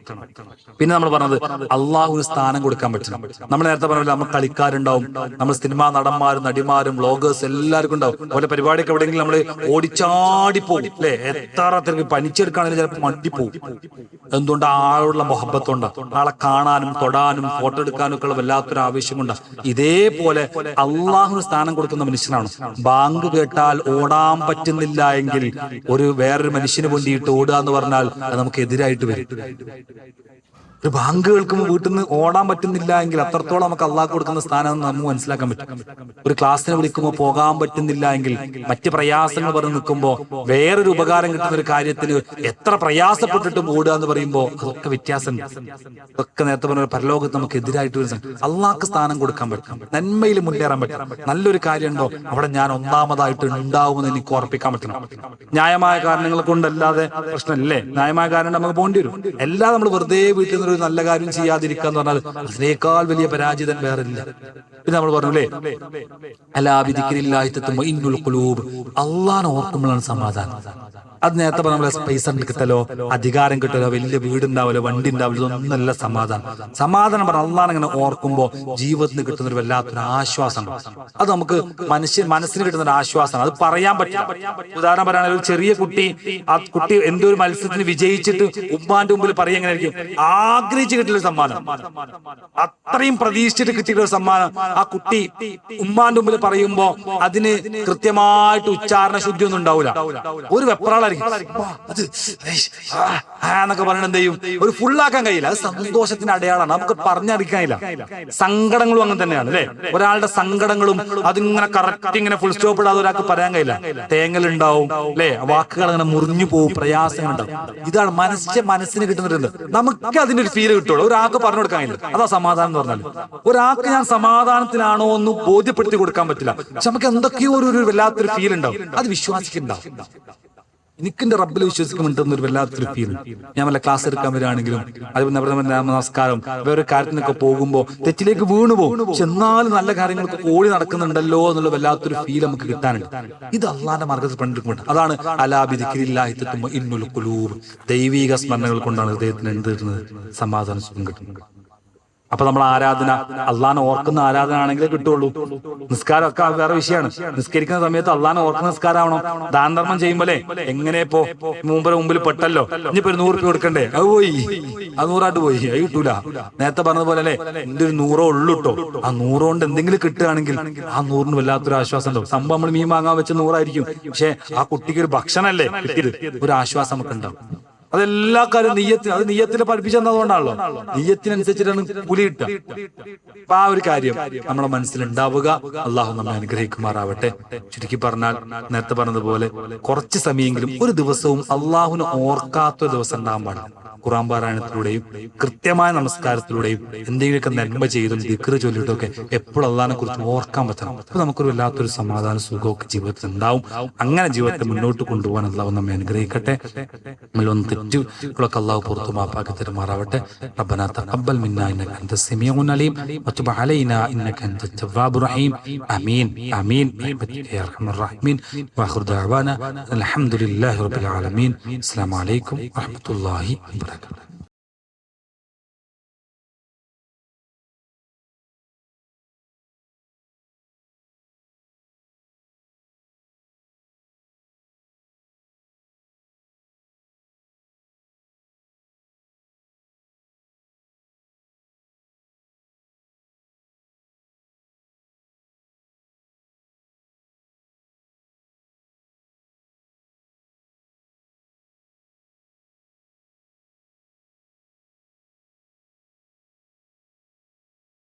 പിന്നെ നമ്മൾ പറഞ്ഞത് അള്ളാഹു സ്ഥാനം കൊടുക്കാൻ പറ്റണം. നമ്മൾ നേരത്തെ പറഞ്ഞില്ല നമ്മൾ കളിക്കാരുണ്ടാവും. നമ്മൾ സിനിമാ നടന്മാരും നടിമാരും വ്ളോഗേഴ്സ് എല്ലാവർക്കും ഉണ്ടാവും. അവരുടെ പരിപാടിയൊക്കെ എവിടെയെങ്കിലും നമ്മൾ ഓടിച്ചാടി പോകും അല്ലെ? എത്ര തിരക്ക്. പനിച്ചെടുക്കുകയാണെങ്കിൽ ചിലപ്പോൾ മണ്ടിപ്പോവും എന്തുകൊണ്ട് ആളുള്ള മൊഹബത്തുണ്ട് ആളെ കാണാനും തൊടാനും ഫോട്ടോ എടുക്കാനും ഒക്കെ വല്ലാത്തൊരു ആവശ്യമുണ്ട് ഇതേപോലെ അള്ളാഹുന് സ്ഥാനം കൊടുക്കുന്ന മനുഷ്യനാണ്. ബാങ്ക് കേട്ടാൽ ഓടാൻ പറ്റുന്നില്ല എങ്കിൽ ഒരു വേറൊരു മനുഷ്യന് വേണ്ടിയിട്ട് ഓടുക എന്ന് പറഞ്ഞാൽ അത് നമുക്ക് എതിരായിട്ട് വരും. ഒരു ബാങ്ക് കേൾക്കുമ്പോൾ വീട്ടിൽ നിന്ന് ഓടാൻ പറ്റുന്നില്ല എങ്കിൽ അത്രത്തോളം നമുക്ക് അള്ളാഹ് കൊടുക്കുന്ന സ്ഥാനം നമുക്ക് മനസ്സിലാക്കാൻ പറ്റും. ഒരു ക്ലാസ്സിനെ വിളിക്കുമ്പോൾ പോകാൻ പറ്റുന്നില്ല എങ്കിൽ മറ്റ് പ്രയാസങ്ങൾ പറഞ്ഞ് നിൽക്കുമ്പോൾ വേറൊരു ഉപകാരം കിട്ടുന്ന ഒരു കാര്യത്തിന് എത്ര പ്രയാസപ്പെട്ടിട്ടും ഓടുക എന്ന് പറയുമ്പോൾ അതൊക്കെ വ്യത്യാസം ഒക്കെ നേരത്തെ പറഞ്ഞ പരലോകത്ത് നമുക്ക് എതിരായിട്ട് വരുന്ന അള്ളാഹ്ക്ക് സ്ഥാനം കൊടുക്കാൻ പറ്റും. നന്മയിൽ മുന്നേറാൻ പറ്റും. നല്ലൊരു കാര്യമുണ്ടോ? അവിടെ ഞാൻ ഒന്നാമതായിട്ട് ഉണ്ടാവുമെന്ന് എനിക്ക് ഉറപ്പിക്കാൻ പറ്റണം. ന്യായമായ കാരണങ്ങൾ കൊണ്ടല്ലാതെ പ്രശ്നമല്ലേ? ന്യായമായ കാരണം നമുക്ക് പോകേണ്ടി വരും. എല്ലാം നമ്മൾ വെറുതെ വീട്ടിൽ നിന്ന് നല്ല കാര്യം ചെയ്യാതിരിക്കുക എന്ന് പറഞ്ഞാൽ അതിനേക്കാൾ വലിയ പരാജിതൻ വേറില്ല പിന്നെ നമ്മൾ പറഞ്ഞല്ലേ അള്ളാഹനെ ഓർക്കുമ്പോഴാണ് സമാധാനം. അത് നേരത്തെ നമ്മളെ പൈസ കിട്ടലോ അധികാരം കിട്ടലോ വലിയ വീടുണ്ടാവലോ വണ്ടി ഉണ്ടാവലോ ഇതൊന്നല്ല സമാധാനം. സമാധാനം പറഞ്ഞ അള്ളാഹ് ഇങ്ങനെ ഓർക്കുമ്പോ ജീവിതത്തിന് കിട്ടുന്ന ഒരു വല്ലാത്തൊരു ആശ്വാസം അത് നമുക്ക് മനുഷ്യ മനസ്സിന് കിട്ടുന്ന ഒരു ആശ്വാസം അത് പറയാൻ പറ്റില്ല. ഉദാഹരണം പറയുകയാണെങ്കിൽ ഒരു ചെറിയ കുട്ടി ആ കുട്ടി എന്തോ ഒരു മത്സരത്തിന് വിജയിച്ചിട്ട് ഉമ്മാന്റെ മുമ്പിൽ പറയുക എങ്ങനെ ആയിരിക്കും? ആഗ്രഹിച്ച് കിട്ടിയ ഒരു സമ്മാനം. അത്രയും പ്രതീക്ഷിച്ചിട്ട് കിട്ടിയ ഒരു സമ്മാനം. ആ കുട്ടി ഉമ്മാന്റെ മുമ്പിൽ പറയുമ്പോ അതിന് കൃത്യമായിട്ട് ഉച്ചാരണ ശുദ്ധി ഒന്നും ഉണ്ടാവില്ല ഒരു വെപ്രാളായിരിക്കും. അത് പറഞ്ഞിട്ട് എന്ത് ചെയ്യും? ഒരു ഫുള്ളാക്കാൻ കഴിയില്ല. അത് സന്തോഷത്തിന്റെ അടയാളാണ് നമുക്ക് പറഞ്ഞറിയിക്കാനില്ല സങ്കടങ്ങളും അങ്ങനെ തന്നെയാണ് അല്ലെ? ഒരാളുടെ സങ്കടങ്ങളും അതിങ്ങനെ കറക്റ്റ് ഇങ്ങനെ ഫുൾ സ്റ്റോപ്പ് ഇടാതെ ഒരാൾക്ക് പറയാൻ കഴിയില്ല. തേങ്ങൽ ഉണ്ടാവും അല്ലെ വാക്കുകൾ അങ്ങനെ മുറിഞ്ഞു പോകും പ്രയാസങ്ങൾ ഉണ്ടാവും. ഇതാണ് മനസ്സിന്റെ മനസ്സിന് കിട്ടുന്നത് നമുക്ക് അതിന്റെ ഒരു ഫീൽ കിട്ടുള്ളൂ. ഒരാൾക്ക് പറഞ്ഞു കൊടുക്കാൻ അതാ സമാധാനം എന്ന് പറഞ്ഞാൽ ഒരാൾക്ക് ഞാൻ സമാധാനത്തിലാണോ എന്ന് ബോധ്യപ്പെടുത്തി കൊടുക്കാൻ പറ്റില്ല. പക്ഷെ നമുക്ക് എന്തൊക്കെയോ ഒരു വല്ലാത്തൊരു ഫീൽ ഉണ്ടാവും. അത് വിശ്വാസിക്കുന്നുണ്ടാവും എനിക്കെന്റെ റബ്ബിൽ വിശ്വസിക്കുന്നുണ്ടെന്നൊരു വല്ലാത്തൊരു ഫീൽ ഞാൻ വല്ല ക്ലാസ് എടുക്കാൻ വരികയാണെങ്കിലും അതുപോലെ നമ്മുടെ നമസ്കാരം വേറെ കാര്യത്തിനൊക്കെ പോകുമ്പോൾ തെറ്റിലേക്ക് വീണു പോകും. എന്നാലും നല്ല കാര്യങ്ങൾക്ക് ഓടി നടക്കുന്നുണ്ടല്ലോ എന്നുള്ള വല്ലാത്തൊരു ഫീൽ നമുക്ക് കിട്ടാനുണ്ട്. ഇത് അള്ളാന്റെ മാർഗത്തിൽ പണ്ടെടുക്കുന്നുണ്ട് അതാണ് അലാബിദിക്കില്ലാഹിത്തും ഇന്നുൽ കുലൂബ് ദൈവീക സ്മരണകൾ കൊണ്ടാണ് ഹൃദയത്തിന് എന്ത് സമാധാനം കിട്ടുന്നത്. അപ്പൊ നമ്മൾ ആരാധന അള്ളാനെ ഓർക്കുന്ന ആരാധന ആണെങ്കിലേ കിട്ടുള്ളൂ. നിസ്കാരം ഒക്കെ വേറെ വിഷയമാണ്. നിസ്കരിക്കുന്ന സമയത്ത് അള്ളാനെ ഓർക്കുന്ന നിസ്കാരമാണോ ദാനധർമ്മം ചെയ്യുമ്പോലേ എങ്ങനെ ഇപ്പോ? മുമ്പ് മുമ്പിൽ പെട്ടല്ലോ. ഇനിയിപ്പോ ഒരു നൂറ് രൂപ കൊടുക്കണ്ടേ? അത് പോയി. അത് നൂറായിട്ട് പോയി. അത് കിട്ടൂല. നേരത്തെ പറഞ്ഞതുപോലെ അല്ലേ? എന്റെ ഒരു നൂറോ ഉള്ളു കേട്ടോ ആ നൂറ് കൊണ്ട് എന്തെങ്കിലും കിട്ടുകയാണെങ്കിൽ ആ നൂറിന് വല്ലാത്തൊരു ആശ്വാസം ഉണ്ടാവും. സംഭവം നമ്മൾ മീൻ വാങ്ങാൻ വെച്ച നൂറായിരിക്കും. പക്ഷെ ആ കുട്ടിക്ക് ഒരു ഭക്ഷണമല്ലേ കിട്ടിയത്? ഒരു ആശ്വാസം നമുക്ക് ഉണ്ടാവും അതെല്ലാ കാര്യം നെയ്യത്തിന് അത് നെയ്യത്തിൽ പഠിപ്പിച്ചതുകൊണ്ടാണല്ലോ നെയ്യത്തിനനുസരിച്ചിട്ടാണ് പുലി കിട്ടുക. അപ്പൊ ആ ഒരു കാര്യം നമ്മുടെ മനസ്സിൽ ഉണ്ടാവുക അള്ളാഹു നമ്മെ അനുഗ്രഹിക്കുമാറാവട്ടെ. ചുരുക്കി പറഞ്ഞാൽ നേരത്തെ പറഞ്ഞതുപോലെ കുറച്ച് സമയമെങ്കിലും ഒരു ദിവസവും അള്ളാഹുവിനെ ഓർക്കാത്ത ഒരു ദിവസം ഉണ്ടാകാൻ പാടില്ല ഖുറാൻ പാരായണത്തിലൂടെയും കൃത്യമായ നമസ്കാരത്തിലൂടെയും എന്തെങ്കിലുമൊക്കെ നന്മ ചെയ്തും ദിക്കറ് ചൊല്ലിയിട്ടും ഒക്കെ എപ്പോഴും അള്ളാഹിനെ കുറിച്ച് ഓർക്കാൻ പറ്റണം. അപ്പൊ നമുക്കൊരു വല്ലാത്തൊരു സമാധാന സുഖമൊക്കെ ജീവിതത്തിൽ ഉണ്ടാവും അങ്ങനെ ജീവിതത്തെ മുന്നോട്ട് കൊണ്ടുപോകാൻ അള്ളാഹു നമ്മെ അനുഗ്രഹിക്കട്ടെ. നമ്മളൊന്ന് തെറ്റുകളൊക്കെ അള്ളാഹു പുറത്തു മാപ്പാക്കി തരുമാറാവട്ടെ ربنا تقبل منا انك انت السميع العليم وتب علينا انك انت التواب الرحيم امين امين برحمتك يا ارحم الراحمين واخر دعوانا الحمد لله رب العالمين السلام عليكم ورحمه الله وبركاته